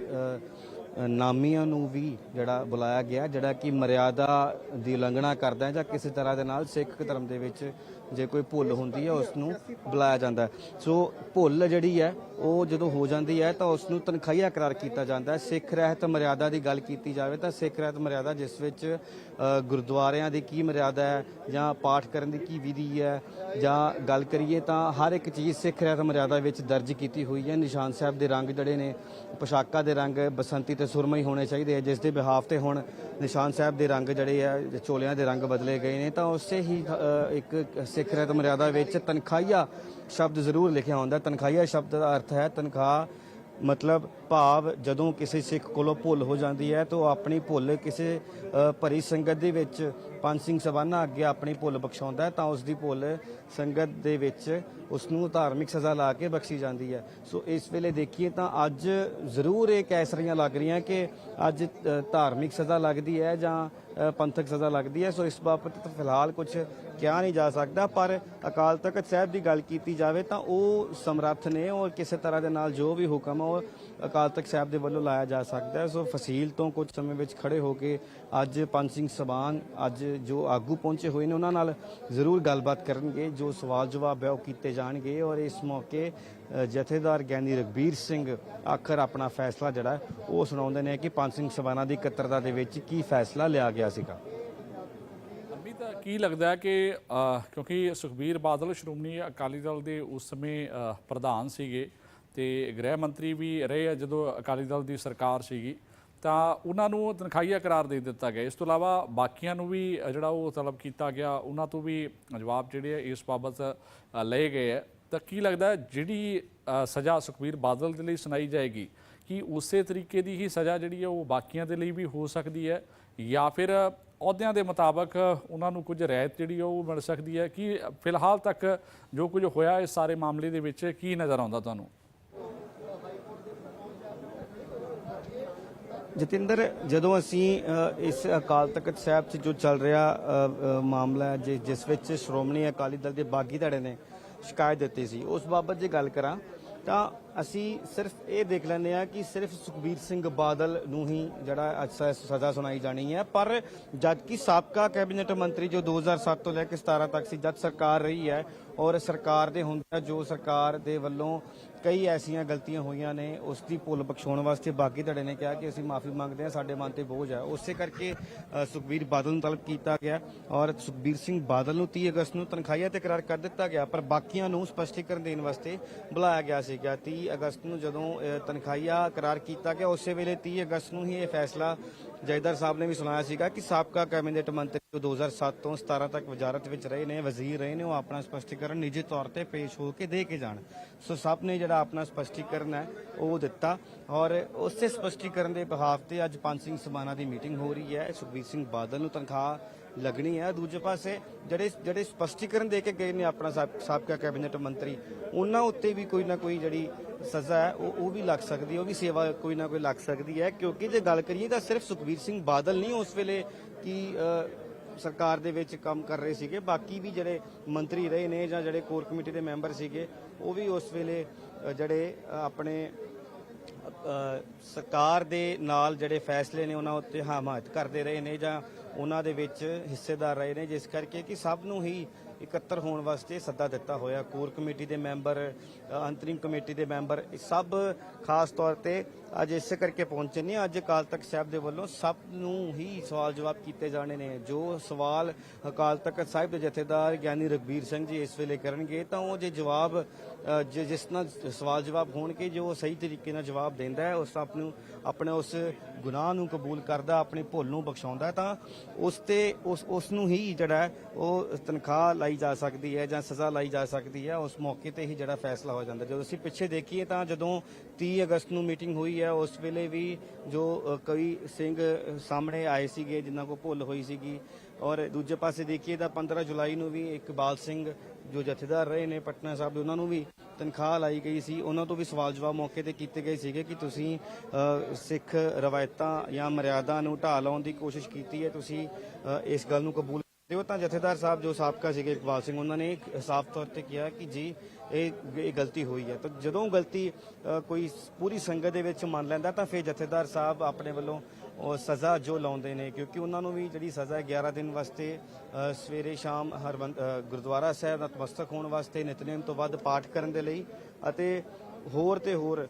ਨਾਮੀਆਂ ਨੂੰ ਵੀ ਜਿਹੜਾ ਬੁਲਾਇਆ ਗਿਆ, ਜਿਹੜਾ ਕਿ ਮਰਿਆਦਾ ਦੀ ਉਲੰਘਣਾ ਕਰਦਾ ਜਾਂ ਕਿਸੇ ਤਰ੍ਹਾਂ ਦੇ ਨਾਲ ਸਿੱਖ ਧਰਮ ਦੇ ਵਿੱਚ ਜੇ ਕੋਈ ਭੁੱਲ ਹੁੰਦੀ ਹੈ ਉਸ ਨੂੰ ਬੁਲਾਇਆ ਜਾਂਦਾ ਸੋ ਭੁੱਲ ਜਿਹੜੀ ਹੈ, ਉਹ ਜਦੋਂ ਹੋ ਜਾਂਦੀ ਹੈ, ਤਾਂ ਉਸ ਨੂੰ ਤਨਖਾਹੀਆ ਕਰਾਰ ਕੀਤਾ ਜਾਂਦਾ ਹੈ। ਸਿੱਖ ਰਹਿਤ ਮਰਿਆਦਾ ਦੀ ਗੱਲ ਕੀਤੀ ਜਾਵੇ, ਤਾਂ ਸਿੱਖ ਰਹਿਤ ਮਰਿਆਦਾ ਜਿਸ ਵਿੱਚ ਗੁਰਦੁਆਰਿਆਂ ਦੀ ਕੀ ਮਰਿਆਦਾ ਹੈ, ਜਾਂ ਪਾਠ ਕਰਨ ਦੀ ਕੀ ਵਿਧੀ ਹੈ, ਜਾਂ ਗੱਲ ਕਰੀਏ ਤਾਂ ਹਰ ਇੱਕ ਚੀਜ਼ ਸਿੱਖ ਰਹਿਤ ਮਰਿਆਦਾ ਵਿੱਚ ਦਰਜ ਕੀਤੀ ਹੋਈ ਹੈ। ਨਿਸ਼ਾਨ ਸਾਹਿਬ ਦੇ ਰੰਗ ਜਿਹੜੇ ਨੇ, ਪੋਸ਼ਾਕਾਂ ਦੇ ਰੰਗ, ਬਸੰਤੀ ਤੇ ਸੁਰਮਈ ਹੋਣੇ ਚਾਹੀਦੇ ਆ ਜਿਸ ਦੇ ਬਿਹਾਫ ਤੇ ਹੁਣ ਨਿਸ਼ਾਨ ਸਾਹਿਬ ਦੇ ਰੰਗ ਜਿਹੜੇ ਆ ਚੋਲਿਆਂ ਦੇ ਰੰਗ ਬਦਲੇ ਗਏ ਨੇ, ਤਾਂ ਉਸੇ ਹੀ ਇੱਕ ਸਿੱਖ ਰਹਿਤ ਮਰਿਆਦਾ ਵਿੱਚ ਤਨਖਾਹੀਆ ਸ਼ਬਦ ਜ਼ਰੂਰ ਲਿਖਿਆ ਹੁੰਦਾ। ਤਨਖਾਹੀਆ ਸ਼ਬਦ ਦਾ ਅਰਥ ਹੈ ਤਨਖਾਹ ਮਤਲਬ ਭਾਵ ਜਦੋਂ ਕਿਸੇ ਸਿੱਖ ਕੋਲੋਂ ਭੁੱਲ ਹੋ ਜਾਂਦੀ ਹੈ ਤਾਂ ਉਹ ਆਪਣੀ ਭੁੱਲ ਕਿਸੇ ਭਰੀ ਸੰਗਤ ਦੇ ਵਿੱਚ ਪੰਜ ਸਿੰਘ ਸਵਾਨਾ ਅੱਗੇ ਆਪਣੀ ਭੁੱਲ ਬਖਸ਼ਾਉਂਦਾ ਤਾਂ ਉਸ ਦੀ ਭੁੱਲ ਸੰਗਤ ਦੇ ਵਿੱਚ ਉਸ ਨੂੰ ਧਾਰਮਿਕ ਸਜ਼ਾ ਲਾ ਕੇ ਬਖਸ਼ੀ ਜਾਂਦੀ ਹੈ। ਸੋ ਇਸ ਵੇਲੇ ਦੇਖੀਏ ਤਾਂ ਅੱਜ ਜ਼ਰੂਰ ਇਹ ਕੈਸਰੀਆਂ ਲੱਗ ਰਹੀਆਂ ਕਿ ਅੱਜ ਧਾਰਮਿਕ ਸਜ਼ਾ ਲੱਗਦੀ ਹੈ ਜਾਂ ਪੰਥਕ ਸਜ਼ਾ ਲੱਗਦੀ ਹੈ। ਸੋ ਇਸ ਬਾਬਤ ਤਾਂ ਫਿਲਹਾਲ ਕੁਝ ਕਿਹਾ ਨਹੀਂ ਜਾ ਸਕਦਾ, ਪਰ ਅਕਾਲ ਤਖਤ ਸਾਹਿਬ ਦੀ ਗੱਲ ਕੀਤੀ ਜਾਵੇ ਤਾਂ ਉਹ ਸਮਰੱਥ ਨੇ ਔਰ ਕਿਸੇ ਤਰ੍ਹਾਂ ਦੇ ਨਾਲ ਜੋ ਵੀ ਹੁਕਮ ਉਹ ਅਕਾਲ ਤਖਤ ਸਾਹਿਬ ਦੇ ਵੱਲੋਂ ਲਾਇਆ ਜਾ ਸਕਦਾ ਹੈ। ਸੋ ਫਸੀਲ ਤੋਂ ਕੁਝ ਸਮੇਂ ਵਿੱਚ ਖੜੇ ਹੋ ਕੇ ਅੱਜ ਪੰਜ ਸਿੰਘ ਸਬਾਨ, ਅੱਜ ਜੋ ਆਗੂ ਪਹੁੰਚੇ ਹੋਏ ਨੇ, ਉਹਨਾਂ ਨਾਲ ਜ਼ਰੂਰ ਗੱਲਬਾਤ ਕਰਨਗੇ। ਜੋ ਸਵਾਲ ਜਵਾਬ ਹੈ, ਉਹ ਕੀਤੇ ਜਾਣਗੇ। ਔਰ ਇਸ ਮੌਕੇ ਜਥੇਦਾਰ ਗਿਆਨੀ ਰਗਬੀਰ ਸਿੰਘ ਆਖਰ ਆਪਣਾ ਫੈਸਲਾ ਜਿਹੜਾ ਉਹ ਸੁਣਾਉਂਦੇ ਨੇ ਕਿ ਪੰਜ ਸਿੰਘ ਸਬਾਨਾਂ ਦੀ ਇਕੱਤਰਤਾ ਦੇ ਵਿੱਚ ਕੀ ਫੈਸਲਾ ਲਿਆ ਗਿਆ ਸੀਗਾ। ਅਮਿਤ, ਕੀ ਲੱਗਦਾ ਹੈ ਕਿ ਕਿਉਂਕਿ ਸੁਖਬੀਰ ਬਾਦਲ ਸ਼੍ਰੋਮਣੀ ਅਕਾਲੀ ਦਲ ਦੇ ਉਸ ਸਮੇਂ ਪ੍ਰਧਾਨ ਸੀਗੇ ਤੇ ਗ੍ਰਹਿ ਮੰਤਰੀ ਵੀ ਰਹੇ ਆ ਜਦੋਂ ਅਕਾਲੀ ਦਲ ਦੀ ਸਰਕਾਰ ਸੀਗੀ, ਤਾਂ ਉਹਨਾਂ ਨੂੰ ਤਨਖਾਹੀਆ ਕਰਾਰ ਦੇ ਦਿੱਤਾ ਗਿਆ। ਇਸ ਤੋਂ ਇਲਾਵਾ ਬਾਕੀਆਂ ਨੂੰ ਵੀ ਜਿਹੜਾ ਉਹ ਤਲਬ ਕੀਤਾ ਗਿਆ, ਉਹਨਾਂ ਤੋਂ ਵੀ ਜਵਾਬ ਜਿਹੜੇ ਆ ਇਸ ਬਾਬਤ ਲਏ ਗਏ ਆ। ਤਾਂ ਕੀ ਲੱਗਦਾ ਜਿਹੜੀ ਸਜ਼ਾ ਸੁਖਬੀਰ ਬਾਦਲ ਦੇ ਲਈ ਸੁਣਾਈ ਜਾਏਗੀ, ਕਿ ਉਸੇ ਤਰੀਕੇ ਦੀ ਹੀ ਸਜ਼ਾ ਜਿਹੜੀ ਹੈ ਉਹ ਬਾਕੀਆਂ ਦੇ ਲਈ ਵੀ ਹੋ ਸਕਦੀ ਹੈ, ਜਾਂ ਫਿਰ ਅਹੁਦਿਆਂ ਦੇ ਮੁਤਾਬਕ ਉਹਨਾਂ ਨੂੰ ਕੁਝ ਰਿਆਇਤ ਜਿਹੜੀ ਹੈ ਉਹ ਮਿਲ ਸਕਦੀ ਹੈ? ਕਿ ਫਿਲਹਾਲ ਤੱਕ ਜੋ ਕੁਝ ਹੋਇਆ ਇਸ ਸਾਰੇ ਮਾਮਲੇ ਦੇ ਵਿੱਚ ਕੀ ਨਜ਼ਰ ਆਉਂਦਾ ਤੁਹਾਨੂੰ? ਜਤਿੰਦਰ, ਜਦੋਂ ਅਸੀਂ ਇਸ ਅਕਾਲ ਤਖਤ ਸਾਹਿਬ 'ਚ ਜੋ ਚੱਲ ਰਿਹਾ ਮਾਮਲਾ ਹੈ, ਜਿਸ ਵਿੱਚ ਸ਼੍ਰੋਮਣੀ ਅਕਾਲੀ ਦਲ ਦੇ ਬਾਗੀ ਧੜੇ ਨੇ ਸ਼ਿਕਾਇਤ ਦਿੱਤੀ ਸੀ, ਉਸ ਬਾਬਤ ਜੇ ਗੱਲ ਕਰਾਂ, ਤਾਂ ਅਸੀਂ ਸਿਰਫ ਇਹ ਦੇਖ ਲੈਂਦੇ ਆ ਕਿ ਸਿਰਫ ਸੁਖਬੀਰ ਸਿੰਘ ਬਾਦਲ ਨੂੰ ਹੀ ਜਿਹੜਾ ਅੱਜ ਸਜ਼ਾ ਸੁਣਾਈ ਜਾਣੀ ਹੈ, ਪਰ ਜਦ ਕਿ ਸਾਬਕਾ ਕੈਬਨਿਟ ਮੰਤਰੀ ਜੋ 2007 ਤੋਂ ਲੈ ਕੇ 17 ਤੱਕ ਸੀ, ਜਦ ਸਰਕਾਰ ਰਹੀ ਹੈ ਔਰ ਸਰਕਾਰ ਦੇ ਹੁੰਦਿਆਂ ਜੋ ਸਰਕਾਰ ਦੇ ਵੱਲੋਂ ਕਈ ਐਸੀਆਂ ਗਲਤੀਆਂ ਹੋਈਆਂ ਨੇ ਉਸ ਦੀ ਭੁੱਲ ਬਖਸ਼ਾਉਣ ਵਾਸਤੇ ਬਾਗੀ ਧੜੇ ਨੇ ਕਿਹਾ ਕਿ ਅਸੀਂ ਮਾਫੀ ਮੰਗਦੇ ਹਾਂ ਸਾਡੇ ਮਨ ਤੇ ਬੋਝ ਹੈ। ਉਸੇ ਕਰਕੇ ਅ, ਸੁਖਬੀਰ ਬਾਦਲ ਨੂੰ ਤਲਬ ਕੀਤਾ ਗਿਆ ਔਰ ਸੁਖਬੀਰ ਸਿੰਘ ਬਾਦਲ ਨੂੰ 30 ਅਗਸਤ ਨੂੰ ਤਨਖਾਹੀਆ ਤੇ ਕਰਾਰ ਕਰ ਦਿੱਤਾ ਗਿਆ ਪਰ ਬਾਕੀਆਂ ਨੂੰ ਸਪਸ਼ਟੀਕਰਨ ਦੇਣ ਵਾਸਤੇ ਬੁਲਾਇਆ ਗਿਆ ਸੀਗਾ 30 ਅਗਸਤ ਨੂੰ ਜਦੋਂ ਅ, ਤਨਖਾਹੀਆ ਕਰਾਰ ਕੀਤਾ ਗਿਆ ਉਸੇ ਵੇਲੇ 30 ਅਗਸਤ ਨੂੰ ਹੀ ਇਹ ਫੈਸਲਾ ਜੈਦਰ ਸਾਹਿਬ ਨੇ ਵੀ ਸੁਣਾਇਆ ਸੀਗਾ ਕਿ ਸਾਬਕਾ ਕੈਬਨਿਟ ਮੰਤਰੀ ਜੋ 2007 ਤੋਂ 17 ਤੱਕ ਵਜ਼ਾਰਤ ਵਿੱਚ ਰਹੇ ਨੇ, ਵਜ਼ੀਰ ਰਹੇ ਨੇ, ਉਹ ਆਪਣਾ ਸਪਸ਼ਟੀਕਰਨ ਨਿੱਜੀ ਤੌਰ ਤੇ ਪੇਸ਼ ਹੋ ਕੇ ਦੇ ਕੇ ਜਾਣ। ਸੋ ਸਭ ਨੇ ਜਿਹੜਾ ਆਪਣਾ ਸਪਸ਼ਟੀਕਰਨ ਹੈ, ਉਹ ਦਿੱਤਾ। ਔਰ ਉਸੇ ਸਪਸ਼ਟੀਕਰਨ ਦੇ ਬਹਾਵ ਤੇ ਅੱਜ ਪੰਜ ਸਿੰਘ ਸਮਾਨਾ ਦੀ ਮੀਟਿੰਗ ਹੋ ਰਹੀ ਹੈ। ਸੁਖਬੀਰ ਸਿੰਘ ਬਾਦਲ ਨੂੰ ਤਨਖਾਹ ਲੱਗਣੀ ਹੈ। ਦੂਜੇ ਪਾਸੇ ਜਿਹੜੇ ਜਿਹੜੇ ਸਪਸ਼ਟੀਕਰਨ ਦੇ ਕੇ ਗਏ ਨੇ ਆਪਣਾ ਸਾਬਕਾ ਕੈਬਨਿਟ ਮੰਤਰੀ, ਉਹਨਾਂ ਉੱਤੇ ਵੀ ਕੋਈ ਨਾ ਕੋਈ ਜਿਹੜੀ ਸਜ਼ਾ ਹੈ, ਉਹ ਉਹ ਵੀ ਲੱਗ ਸਕਦੀ ਹੈ, ਉਹ ਵੀ ਸੇਵਾ ਕੋਈ ਨਾ ਕੋਈ ਲੱਗ ਸਕਦੀ ਹੈ। ਕਿਉਂਕਿ ਜੇ ਗੱਲ ਕਰੀਏ ਤਾਂ ਸਿਰਫ ਸੁਖਬੀਰ ਸਿੰਘ ਬਾਦਲ ਨਹੀਂ ਉਸ ਵੇਲੇ ਕਿ ਸਰਕਾਰ ਦੇ ਵਿੱਚ ਕੰਮ ਕਰ ਰਹੇ ਸੀਗੇ। ਬਾਕੀ ਵੀ ਜਿਹੜੇ ਮੰਤਰੀ ਰਹੇ ਨੇ ਜਾਂ ਜਿਹੜੇ ਕੋਰ ਕਮੇਟੀ ਦੇ ਮੈਂਬਰ ਸੀਗੇ, ਉਹ ਵੀ ਉਸ ਵੇਲੇ ਜਿਹੜੇ ਆਪਣੇ ਸਰਕਾਰ ਦੇ ਨਾਲ ਜਿਹੜੇ ਫੈਸਲੇ ਨੇ ਉਹਨਾਂ ਉੱਤੇ ਹਮਾਇਤ ਕਰਦੇ ਰਹੇ ਨੇ ਜਾਂ ਉਹਨਾਂ ਦੇ ਵਿੱਚ ਹਿੱਸੇਦਾਰ ਰਹੇ ਨੇ। ਜਿਸ ਕਰਕੇ ਕਿ ਸਭ ਨੂੰ ਹੀ ਇਕੱਤਰ ਹੋਣ ਵਾਸਤੇ ਸੱਦਾ ਦਿੱਤਾ ਹੋਇਆ। ਕੋਰ ਕਮੇਟੀ ਦੇ ਮੈਂਬਰ ਅ, ਅੰਤਰਿਮ ਕਮੇਟੀ ਦੇ ਮੈਂਬਰ ਇਹ ਸਭ ਖਾਸ ਤੌਰ ਤੇ ਅੱਜ ਇਸੇ ਕਰਕੇ ਪਹੁੰਚੇ ਨੇ। ਅੱਜ ਅਕਾਲ ਤਖਤ ਸਾਹਿਬ ਦੇ ਵੱਲੋਂ ਸਭ ਨੂੰ ਹੀ ਸਵਾਲ ਜਵਾਬ ਕੀਤੇ ਜਾਣੇ ਨੇ। ਜੋ ਸਵਾਲ ਅਕਾਲ ਤਖਤ ਸਾਹਿਬ ਦੇ ਜਥੇਦਾਰ ਗਿਆਨੀ ਰਗਬੀਰ ਸਿੰਘ ਜੀ ਇਸ ਵੇਲੇ ਕਰਨਗੇ, ਤਾਂ ਉਹ ਜੇ ਜਵਾਬ ਜੇ ਜਿਸ ਨਾਲ ਸਵਾਲ ਜਵਾਬ ਹੋਣਗੇ, ਜੋ ਸਹੀ ਤਰੀਕੇ ਨਾਲ ਜਵਾਬ ਦਿੰਦਾ ਹੈ, ਉਸ ਆਪ ਨੂੰ, ਆਪਣੇ ਉਸ ਗੁਨਾਹ ਨੂੰ ਕਬੂਲ ਕਰਦਾ, ਆਪਣੀ ਭੁੱਲ ਨੂੰ ਬਖਸ਼ਾਉਂਦਾ, ਤਾਂ ਉਸ ਤੇ, ਉਸ ਉਸ ਨੂੰ ਹੀ ਜਿਹੜਾ ਉਹ ਤਨਖਾਹ ਲਾਈ ਜਾ ਸਕਦੀ ਹੈ ਜਾਂ ਸਜ਼ਾ ਲਾਈ ਜਾ ਸਕਦੀ ਹੈ, ਉਸ ਮੌਕੇ ਤੇ ਹੀ ਜਿਹੜਾ ਫੈਸਲਾ ਹੋ ਜਾਂਦਾ। ਜਦੋਂ ਅਸੀਂ ਪਿੱਛੇ ਦੇਖੀਏ ਤਾਂ ਜਦੋਂ 30 ਅਗਸਤ ਨੂੰ ਮੀਟਿੰਗ ਹੋਈ ਹੈ ਉਸ ਵੇਲੇ ਵੀ ਜੋ ਅ, ਕਈ ਸਿੰਘ ਸਾਹਮਣੇ ਆਏ ਸੀਗੇ ਜਿਨ੍ਹਾਂ ਕੋ ਭੁੱਲ ਹੋਈ ਸੀਗੀ। ਔਰ ਦੂਜੇ ਪਾਸੇ ਦੇਖੀਏ ਤਾਂ 15 ਜੁਲਾਈ ਨੂੰ ਵੀ ਇਕਬਾਲ ਸਿੰਘ ਜੋ ਜਥੇਦਾਰ ਰਹੇ ਨੇ ਪਟਨਾ ਸਾਹਿਬ ਦੇ ਉਹਨਾਂ ਨੂੰ ਵੀ ਤਨਖਾਹ ਲਾਈ ਗਈ ਸੀ। ਉਹਨਾਂ ਤੋਂ ਵੀ ਸਵਾਲ ਜਵਾਬ ਮੌਕੇ ਤੇ ਕੀਤੇ ਗਏ ਸੀਗੇ ਕਿ ਤੁਸੀਂ ਅ, ਸਿੱਖ ਰਵਾਇਤਾਂ ਜਾਂ ਮਰਿਆਦਾ ਨੂੰ ਢਾਹ ਲਾਉਣ ਦੀ ਕੋਸ਼ਿਸ਼ ਕੀਤੀ ਹੈ। ਤੁਸੀਂ ਇਸ ਗੱਲ ਨੂੰ ਕਬੂਲ ਕਰਦੇ ਤਾਂ ਜਥੇਦਾਰ ਸਾਹਿਬ ਜੋ ਸਾਬਕਾ ਸੀਗੇ ਇਕਬਾਲ ਸਿੰਘ, ਉਹਨਾਂ ਨੇ ਸਾਫ਼ ਤੌਰ ਤੇ ਕਿਹਾ ਕਿ ਜੀ, ਇਹ ਇਹ ਗਲਤੀ ਹੋਈ ਹੈ। ਤਾਂ ਜਦੋਂ ਗਲਤੀ ਕੋਈ ਪੂਰੀ ਸੰਗਤ ਦੇ ਵਿੱਚ ਮੰਨ ਲੈਂਦਾ ਤਾਂ ਫਿਰ ਜਥੇਦਾਰ ਸਾਹਿਬ ਆਪਣੇ ਵੱਲੋਂ ਉਹ ਸਜ਼ਾ ਜੋ ਲਾਉਂਦੇ ਨੇ, ਕਿਉਂਕਿ ਉਹਨਾਂ ਨੂੰ ਵੀ ਜਿਹੜੀ ਸਜ਼ਾ ਹੈ 11 ਦਿਨ ਵਾਸਤੇ ਸਵੇਰੇ ਸ਼ਾਮ ਹਰਬੰਦ ਗੁਰਦੁਆਰਾ ਸਾਹਿਬ ਨਤਮਸਤਕ ਹੋਣ ਵਾਸਤੇ ਨਿਤਨੇਮ ਤੋਂ ਵੱਧ ਪਾਠ ਕਰਨ ਦੇ ਲਈ ਅਤੇ ਹੋਰ ਤੇ ਹੋਰ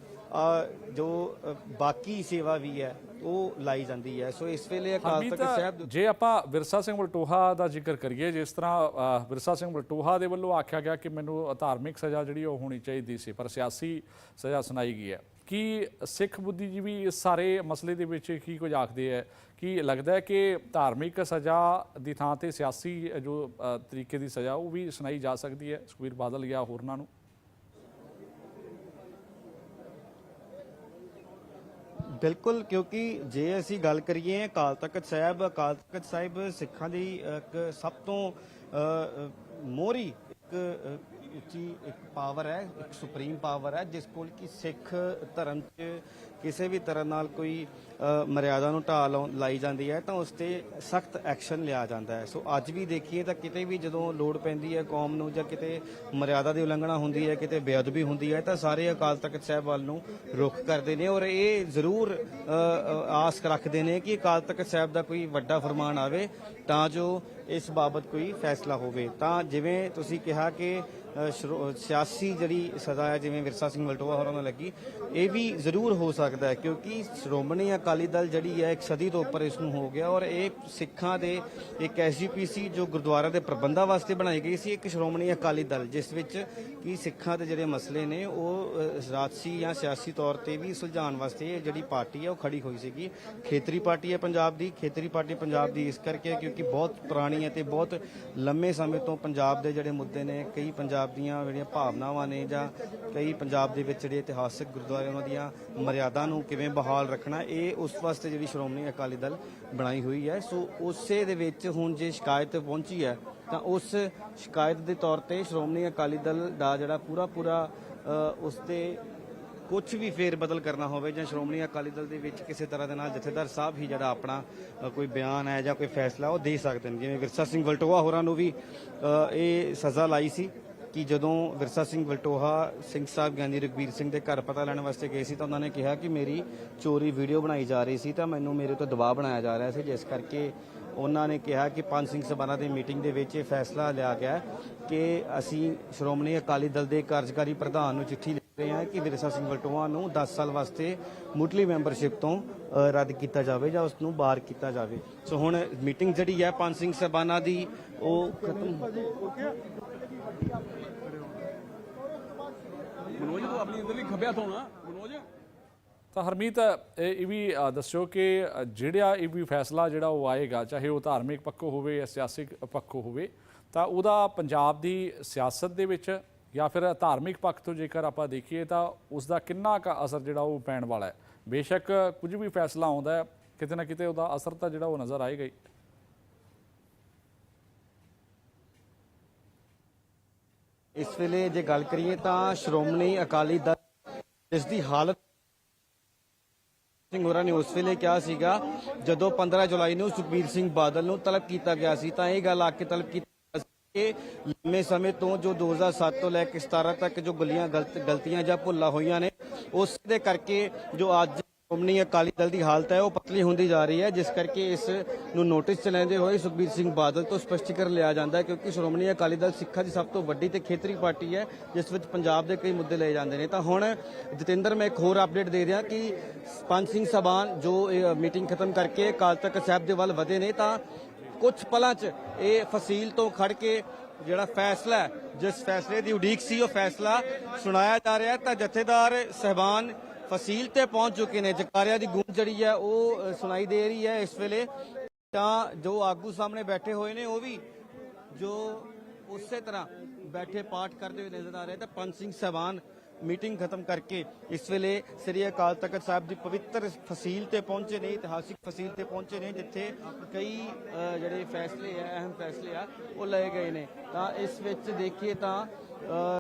ਜੋ ਬਾਕੀ ਸੇਵਾ ਵੀ ਹੈ ਉਹ ਲਾਈ ਜਾਂਦੀ ਹੈ। ਸੋ ਇਸ ਵੇਲੇ ਅਕਾਲ ਤਖਤ ਸਾਹਿਬ ਜੇ ਆਪਾਂ ਵਿਰਸਾ ਸਿੰਘ ਬਲਟੋਹਾ ਦਾ ਜ਼ਿਕਰ ਕਰੀਏ ਜਿਸ ਤਰ੍ਹਾਂ ਵਿਰਸਾ ਸਿੰਘ ਬਲਟੋਹਾ ਦੇ ਵੱਲੋਂ ਆਖਿਆ ਗਿਆ ਕਿ ਮੈਨੂੰ ਧਾਰਮਿਕ ਸਜ਼ਾ ਜਿਹੜੀ ਉਹ ਹੋਣੀ ਚਾਹੀਦੀ ਸੀ ਪਰ ਸਿਆਸੀ ਸਜ਼ਾ ਸੁਣਾਈ ਗਈ ਹੈ। ਕੀ ਸਿੱਖ ਬੁੱਧੀਜੀਵੀ ਇਸ ਸਾਰੇ ਮਸਲੇ ਦੇ ਵਿੱਚ ਕੀ ਕੁਝ ਆਖਦੇ ਹੈ? ਕੀ ਲੱਗਦਾ ਹੈ ਕਿ ਧਾਰਮਿਕ ਸਜ਼ਾ ਦੀ ਥਾਂ ਤੇ ਸਿਆਸੀ ਜੋ ਤਰੀਕੇ ਦੀ ਸਜ਼ਾ ਉਹ ਵੀ ਸੁਣਾਈ ਜਾ ਸਕਦੀ ਹੈ? ਸੁਖਬੀਰ ਬਾਦਲ ਜਾਂ ਹੋਰਨਾਂ ਨੂੰ? ਬਿਲਕੁਲ ਕਿਉਂਕਿ ਜੇ ਅਸੀਂ ਗੱਲ ਕਰੀਏ ਅਕਾਲ ਤਖਤ ਸਾਹਿਬ ਅਕਾਲ ਤਖਤ ਸਾਹਿਬ ਸਿੱਖਾਂ ਦੀ ਇੱਕ ਸਭ ਤੋਂ ਅ, ਮੋਹਰੀ ਇੱਕ ਉੱਚੀ ਇੱਕ ਪਾਵਰ ਹੈ ਇੱਕ ਸੁਪਰੀਮ ਪਾਵਰ ਹੈ ਜਿਸ ਕੋਲ ਕਿ ਸਿੱਖ ਧਰਮ 'ਚ ਕਿਸੇ ਵੀ ਤਰ੍ਹਾਂ ਨਾਲ ਕੋਈ ਮਰਿਆਦਾ ਨੂੰ ਢਾਹ ਲਾਉ- ਲਾਈ ਜਾਂਦੀ ਹੈ ਤਾਂ ਉਸ ਤੇ ਸਖਤ ਐਕਸ਼ਨ ਲਿਆ ਜਾਂਦਾ ਹੈ। ਸੋ ਅੱਜ ਵੀ ਦੇਖੀਏ ਤਾਂ ਕਿਤੇ ਵੀ ਜਦੋਂ ਲੋੜ ਪੈਂਦੀ ਹੈ ਕੌਮ ਨੂੰ ਜਾਂ ਕਿਤੇ ਮਰਿਆਦਾ ਦੀ ਉਲੰਘਣਾ ਹੁੰਦੀ ਹੈ ਕਿਤੇ ਬੇਅਦਬੀ ਹੁੰਦੀ ਹੈ ਤਾਂ ਸਾਰੇ ਅਕਾਲ ਤਖਤ ਸਾਹਿਬ ਵੱਲ ਨੂੰ ਰੁਖ ਕਰਦੇ ਨੇ ਔਰ ਇਹ ਜ਼ਰੂਰ ਆਸ ਰੱਖਦੇ ਨੇ ਕਿ ਅਕਾਲ ਤਖਤ ਸਾਹਿਬ ਦਾ ਕੋਈ ਵੱਡਾ ਫਰਮਾਨ ਆਵੇ ਤਾਂ ਜੋ ਇਸ ਬਾਬਤ ਕੋਈ ਫੈਸਲਾ ਹੋਵੇ। ਤਾਂ ਜਿਵੇਂ ਤੁਸੀਂ ਕਿਹਾ ਕਿ ਅ, ਸਿਆਸੀ ਜਿਹੜੀ ਸਜ਼ਾ ਹੈ ਜਿਵੇਂ ਵਿਰਸਾ ਸਿੰਘ ਮਲਟੋਆ ਹੋਰਾਂ ਨੂੰ ਲੱਗੀ ਇਹ ਵੀ ਜ਼ਰੂਰ ਹੋ ਸਕਦਾ ਹੈ, ਕਿਉਂਕਿ ਸ਼੍ਰੋਮਣੀ ਅਕਾਲੀ ਦਲ ਜਿਹੜੀ ਹੈ, ਇੱਕ ਸਦੀ ਤੋਂ ਉੱਪਰ ਇਸ ਨੂੰ ਹੋ ਗਿਆ ਔਰ ਇਹ ਸਿੱਖਾਂ ਦੇ ਇੱਕ ਐਸਜੀਪੀਸੀ ਜੋ ਗੁਰਦੁਆਰਾ ਦੇ ਪ੍ਰਬੰਧਾਂ ਵਾਸਤੇ ਬਣਾਈ ਗਈ ਸੀ, ਇੱਕ ਸ਼੍ਰੋਮਣੀ ਅਕਾਲੀ ਦਲ, ਜਿਸ ਵਿੱਚ ਕਿ ਸਿੱਖਾਂ ਦੇ ਜਿਹੜੇ ਮਸਲੇ ਨੇ, ਉਹ ਰਾਜਸੀ ਜਾਂ ਸਿਆਸੀ ਤੌਰ ਤੇ ਵੀ ਸੁਲਝਾਉਣ ਵਾਸਤੇ ਇਹ ਜਿਹੜੀ ਪਾਰਟੀ ਹੈ, ਉਹ ਖੜੀ ਹੋਈ ਸੀਗੀ। ਖੇਤਰੀ ਪਾਰਟੀ ਹੈ ਪੰਜਾਬ ਦੀ, ਖੇਤਰੀ ਪਾਰਟੀ ਪੰਜਾਬ ਦੀ ਇਸ ਕਰਕੇ ਕਿਉਂਕਿ ਬਹੁਤ ਪੁਰਾਣੀ ਹੈ ਤੇ ਬਹੁਤ ਲੰਮੇ ਸਮੇਂ ਤੋਂ ਪੰਜਾਬ ਦੇ ਜਿਹੜੇ ਮੁੱਦੇ ਨੇ, ਕਈ ਪੰਜਾਬ ਦੀਆਂ ਜਿਹੜੀਆਂ ਭਾਵਨਾਵਾਂ ਨੇ ਜਾਂ ਕਈ ਪੰਜਾਬ ਦੇ ਵਿੱਚ ਜਿਹੜੇ ਇਤਿਹਾਸਿਕ ਗੁਰਦੁਆਰੇ ਉਹਨਾਂ ਦੀਆਂ ਮਰਿਆਦਾ ਨੂੰ ਕਿਵੇਂ ਬਹਾਲ ਰੱਖਣਾ, ਇਹ ਉਸ ਵਾਸਤੇ ਜਿਹੜੀ ਸ਼੍ਰੋਮਣੀ ਅਕਾਲੀ ਦਲ ਬਣਾਈ ਹੋਈ ਹੈ। ਸੋ ਉਸੇ ਦੇ ਵਿੱਚ ਹੁਣ ਜੇ ਸ਼ਿਕਾਇਤ ਪਹੁੰਚੀ ਹੈ, ਤਾਂ ਉਸ ਸ਼ਿਕਾਇਤ ਦੇ ਤੌਰ ਤੇ ਸ਼੍ਰੋਮਣੀ ਅਕਾਲੀ ਦਲ ਦਾ ਜਿਹੜਾ ਪੂਰਾ ਪੂਰਾ ਉਸ ਤੇ ਕੁਝ ਵੀ ਫੇਰ ਬਦਲ ਕਰਨਾ ਹੋਵੇ ਜਾਂ ਸ਼੍ਰੋਮਣੀ ਅਕਾਲੀ ਦਲ ਦੇ ਵਿੱਚ ਕਿਸੇ ਤਰ੍ਹਾਂ ਦੇ ਨਾਲ ਜਥੇਦਾਰ ਸਾਹਿਬ ਹੀ ਜਿਹੜਾ ਆਪਣਾ ਕੋਈ ਬਿਆਨ ਹੈ ਜਾਂ ਕੋਈ ਫੈਸਲਾ ਉਹ ਦੇ ਸਕਦੇ ਨੇ। ਜਿਵੇਂ ਵਿਰਸਾ ਸਿੰਘ ਵਲਟੋਆ ਹੋਰਾਂ ਨੂੰ ਵੀ ਇਹ ਸਜ਼ਾ ਲਾਈ ਸੀ। ਕਿ ਜਦੋਂ ਵਿਰਸਾ ਸਿੰਘ ਵਲਟੋਹਾ, ਸਿੰਘ ਸਾਹਿਬ ਗਿਆਨੀ ਰਘਬੀਰ ਸਿੰਘ ਦੇ ਘਰ ਪਤਾ ਲੈਣ ਵਾਸਤੇ ਗਏ ਸੀ ਤਾਂ ਉਹਨਾਂ ਨੇ ਕਿਹਾ ਕਿ ਮੇਰੀ ਚੋਰੀ ਵੀਡੀਓ ਬਣਾਈ ਜਾ ਰਹੀ ਸੀ ਤਾਂ ਮੈਨੂੰ ਮੇਰੇ ਤੋਂ ਦਬਾਅ ਬਣਾਇਆ ਜਾ ਰਿਹਾ ਸੀ, ਜਿਸ ਕਰਕੇ ਉਹਨਾਂ ਨੇ ਕਿਹਾ ਕਿ ਪੰਜ ਸਿੰਘ ਸਭਾਨਾ ਦੀ ਮੀਟਿੰਗ ਦੇ ਵਿੱਚ ਇਹ ਫੈਸਲਾ ਲਿਆ ਗਿਆ ਕਿ ਅਸੀਂ ਸ਼੍ਰੋਮਣੀ ਅਕਾਲੀ ਦਲ ਦੇ ਕਾਰਜਕਾਰੀ ਪ੍ਰਧਾਨ ਨੂੰ ਚਿੱਠੀ ਲਿਖ ਰਹੇ ਹਾਂ ਕਿ ਵਿਰਸਾ ਸਿੰਘ ਵਲਟੋਹਾ ਨੂੰ 10 ਸਾਲ ਵਾਸਤੇ ਮੁੱਢਲੀ ਮੈਂਬਰਸ਼ਿਪ ਤੋਂ ਰੱਦ ਕੀਤਾ ਜਾਵੇ ਜਾਂ ਉਸ ਨੂੰ ਬਾਹਰ ਕੀਤਾ ਜਾਵੇ। ਸੋ ਹੁਣ ਮੀਟਿੰਗ ਜਿਹੜੀ ਹੈ ਪੰਜ ਸਿੰਘ ਸਭਾਨਾ ਦੀ, ਉਹ ਖਤਮ ਮਨੋਜ ਤੂੰ ਆਪਣੀ ਇਧਰਲੀ ਖੱਬਿਆ ਤੋਂ ਮਨੋਜ? ਤਾਂ ਹਰਮੀਤ, ਇਹ ਇਹ ਵੀ ਦੱਸਿਓ ਕਿ ਜਿਹੜਾ ਇਹ ਵੀ ਫੈਸਲਾ ਜਿਹੜਾ ਉਹ ਆਏਗਾ, ਚਾਹੇ ਉਹ ਧਾਰਮਿਕ ਪੱਖੋਂ ਹੋਵੇ ਜਾਂ ਸਿਆਸੀ ਪੱਖੋਂ ਹੋਵੇ, ਤਾਂ ਉਹਦਾ ਪੰਜਾਬ ਦੀ ਸਿਆਸਤ ਦੇ ਵਿੱਚ ਜਾਂ ਫਿਰ ਧਾਰਮਿਕ ਪੱਖ ਤੋਂ ਜੇਕਰ ਆਪਾਂ ਦੇਖੀਏ, ਤਾਂ ਉਸ ਦਾ ਕਿੰਨਾ ਕੁ ਅਸਰ ਜਿਹੜਾ ਉਹ ਪੈਣ ਵਾਲਾ ਹੈ। ਬੇਸ਼ੱਕ ਕੁਝ ਵੀ ਫੈਸਲਾ ਆਉਂਦਾ ਹੈ, ਕਿਤੇ ਨਾ ਕਿਤੇ ਉਹਦਾ ਅਸਰ ਤਾਂ ਜਿਹੜਾ ਉਹ ਨਜ਼ਰ ਆਏਗਾ ਹੀ। ਇਸ ਵੇਲੇ ਜੇ ਗੱਲ ਕਰੀਏ ਤਾਂ ਸ਼੍ਰੋਮਣੀ ਅਕਾਲੀ ਦਲ ਇਸ ਦੀ ਹਾਲਤ ਸਿੰਘ ਹੋਰਾਂ ਨੇ ਉਸ ਵੇਲੇ ਕਿਹਾ ਸੀਗਾ, ਜਦੋਂ 15 ਜੁਲਾਈ ਨੂੰ ਸੁਖਬੀਰ ਸਿੰਘ ਬਾਦਲ ਨੂੰ ਤਲਬ ਕੀਤਾ ਗਿਆ ਸੀ, ਤਾਂ ਇਹ ਗੱਲ ਆ ਕੇ ਤਲਬ ਕੀਤੀ ਕਿ ਲੰਮੇ ਸਮੇਂ ਤੋਂ ਜੋ 2007 ਤੋਂ ਲੈ ਕੇ 17 ਤੱਕ ਜੋ ਗਲੀਆਂ, ਗਲਤ, ਗਲਤੀਆਂ ਜਾਂ ਭੁੱਲਾਂ ਹੋਈਆਂ ਨੇ, ਉਸ ਦੇ ਕਰਕੇ ਜੋ ਅੱਜ ਸ਼੍ਰੋਮਣੀ ਅਕਾਲੀ ਦਲ ਦੀ ਹਾਲਤ ਹੈ, ਉਹ ਪਤਲੀ ਹੁੰਦੀ ਜਾ ਰਹੀ ਹੈ, ਜਿਸ ਕਰਕੇ ਇਸ ਨੂੰ ਨੋਟਿਸ ਚ ਲੈਂਦੇ ਹੋਏ ਸੁਖਬੀਰ ਸਿੰਘ ਬਾਦਲ ਤੋਂ ਸਪਸ਼ਟੀਕਰਨ ਲਿਆ ਜਾਂਦਾ ਹੈ, ਕਿਉਂਕਿ ਸ਼੍ਰੋਮਣੀ ਅਕਾਲੀ ਦਲ ਸਿੱਖਾਂ ਦੀ ਸਭ ਤੋਂ ਵੱਡੀ ਤੇ ਖੇਤਰੀ ਪਾਰਟੀ ਹੈ, ਜਿਸ ਵਿੱਚ ਪੰਜਾਬ ਦੇ ਕਈ ਮੁੱਦੇ ਲਏ ਜਾਂਦੇ ਨੇ। ਤਾਂ ਹੁਣ ਜਤਿੰਦਰ, ਮੈਂ ਇੱਕ ਹੋਰ ਅਪਡੇਟ ਦੇ ਰਿਹਾ ਕਿ ਪੰਜ ਸਿੰਘ ਸਭਾਨ ਜੋ ਮੀਟਿੰਗ ਖਤਮ ਕਰਕੇ ਅਕਾਲ ਤਖਤ ਸਾਹਿਬ ਦੇ ਵੱਲ ਵਧੇ ਨੇ, ਤਾਂ ਕੁਝ ਪਲਾਂ 'ਚ ਇਹ ਫਸੀਲ ਤੋਂ ਖੜ ਕੇ ਜਿਹੜਾ ਫੈਸਲਾ ਜਿਸ ਫੈਸਲੇ ਦੀ ਉਡੀਕ ਸੀ, ਉਹ ਫੈਸਲਾ ਸੁਣਾਇਆ ਜਾ ਰਿਹਾ ਤਾਂ ਜਥੇਦਾਰ ਸਹਿਬਾਨ ਫਸੀਲ ਤੇ ਪਹੁੰਚ ਚੁੱਕੇ ਨੇ। ਜਕਾਰਿਆਂ ਦੀ ਗੂੰਜ ਜਿਹੜੀ ਹੈ ਉਹ ਸੁਣਾਈ ਦੇ ਰਹੀ ਹੈ ਇਸ ਵੇਲੇ। ਤਾਂ ਜੋ ਆਗੂ ਸਾਹਮਣੇ ਬੈਠੇ ਹੋਏ ਨੇ, ਉਹ ਵੀ ਜੋ ਉਸੇ ਤਰ੍ਹਾਂ ਬੈਠੇ ਪਾਠ ਕਰਦੇ ਹੋਏ ਨਜ਼ਰ ਆ ਰਹੇ ਤਾਂ ਪੰਜ ਸਿੰਘ ਸਹਿਬਾਨ ਮੀਟਿੰਗ ਖਤਮ ਕਰਕੇ ਇਸ ਵੇਲੇ ਸ੍ਰੀ ਅਕਾਲ ਤਖਤ ਸਾਹਿਬ ਦੀ ਪਵਿੱਤਰ ਫਸੀਲ ਤੇ ਪਹੁੰਚੇ ਨੇ, ਇਤਿਹਾਸਿਕ ਫਸੀਲ ਤੇ ਪਹੁੰਚੇ ਨੇ, ਜਿੱਥੇ ਕਈ ਜਿਹੜੇ ਫੈਸਲੇ ਆ, ਅਹਿਮ ਫੈਸਲੇ ਆ, ਉਹ ਲਏ ਗਏ ਨੇ। ਤਾਂ ਇਸ ਵਿੱਚ ਦੇਖੀਏ ਤਾਂ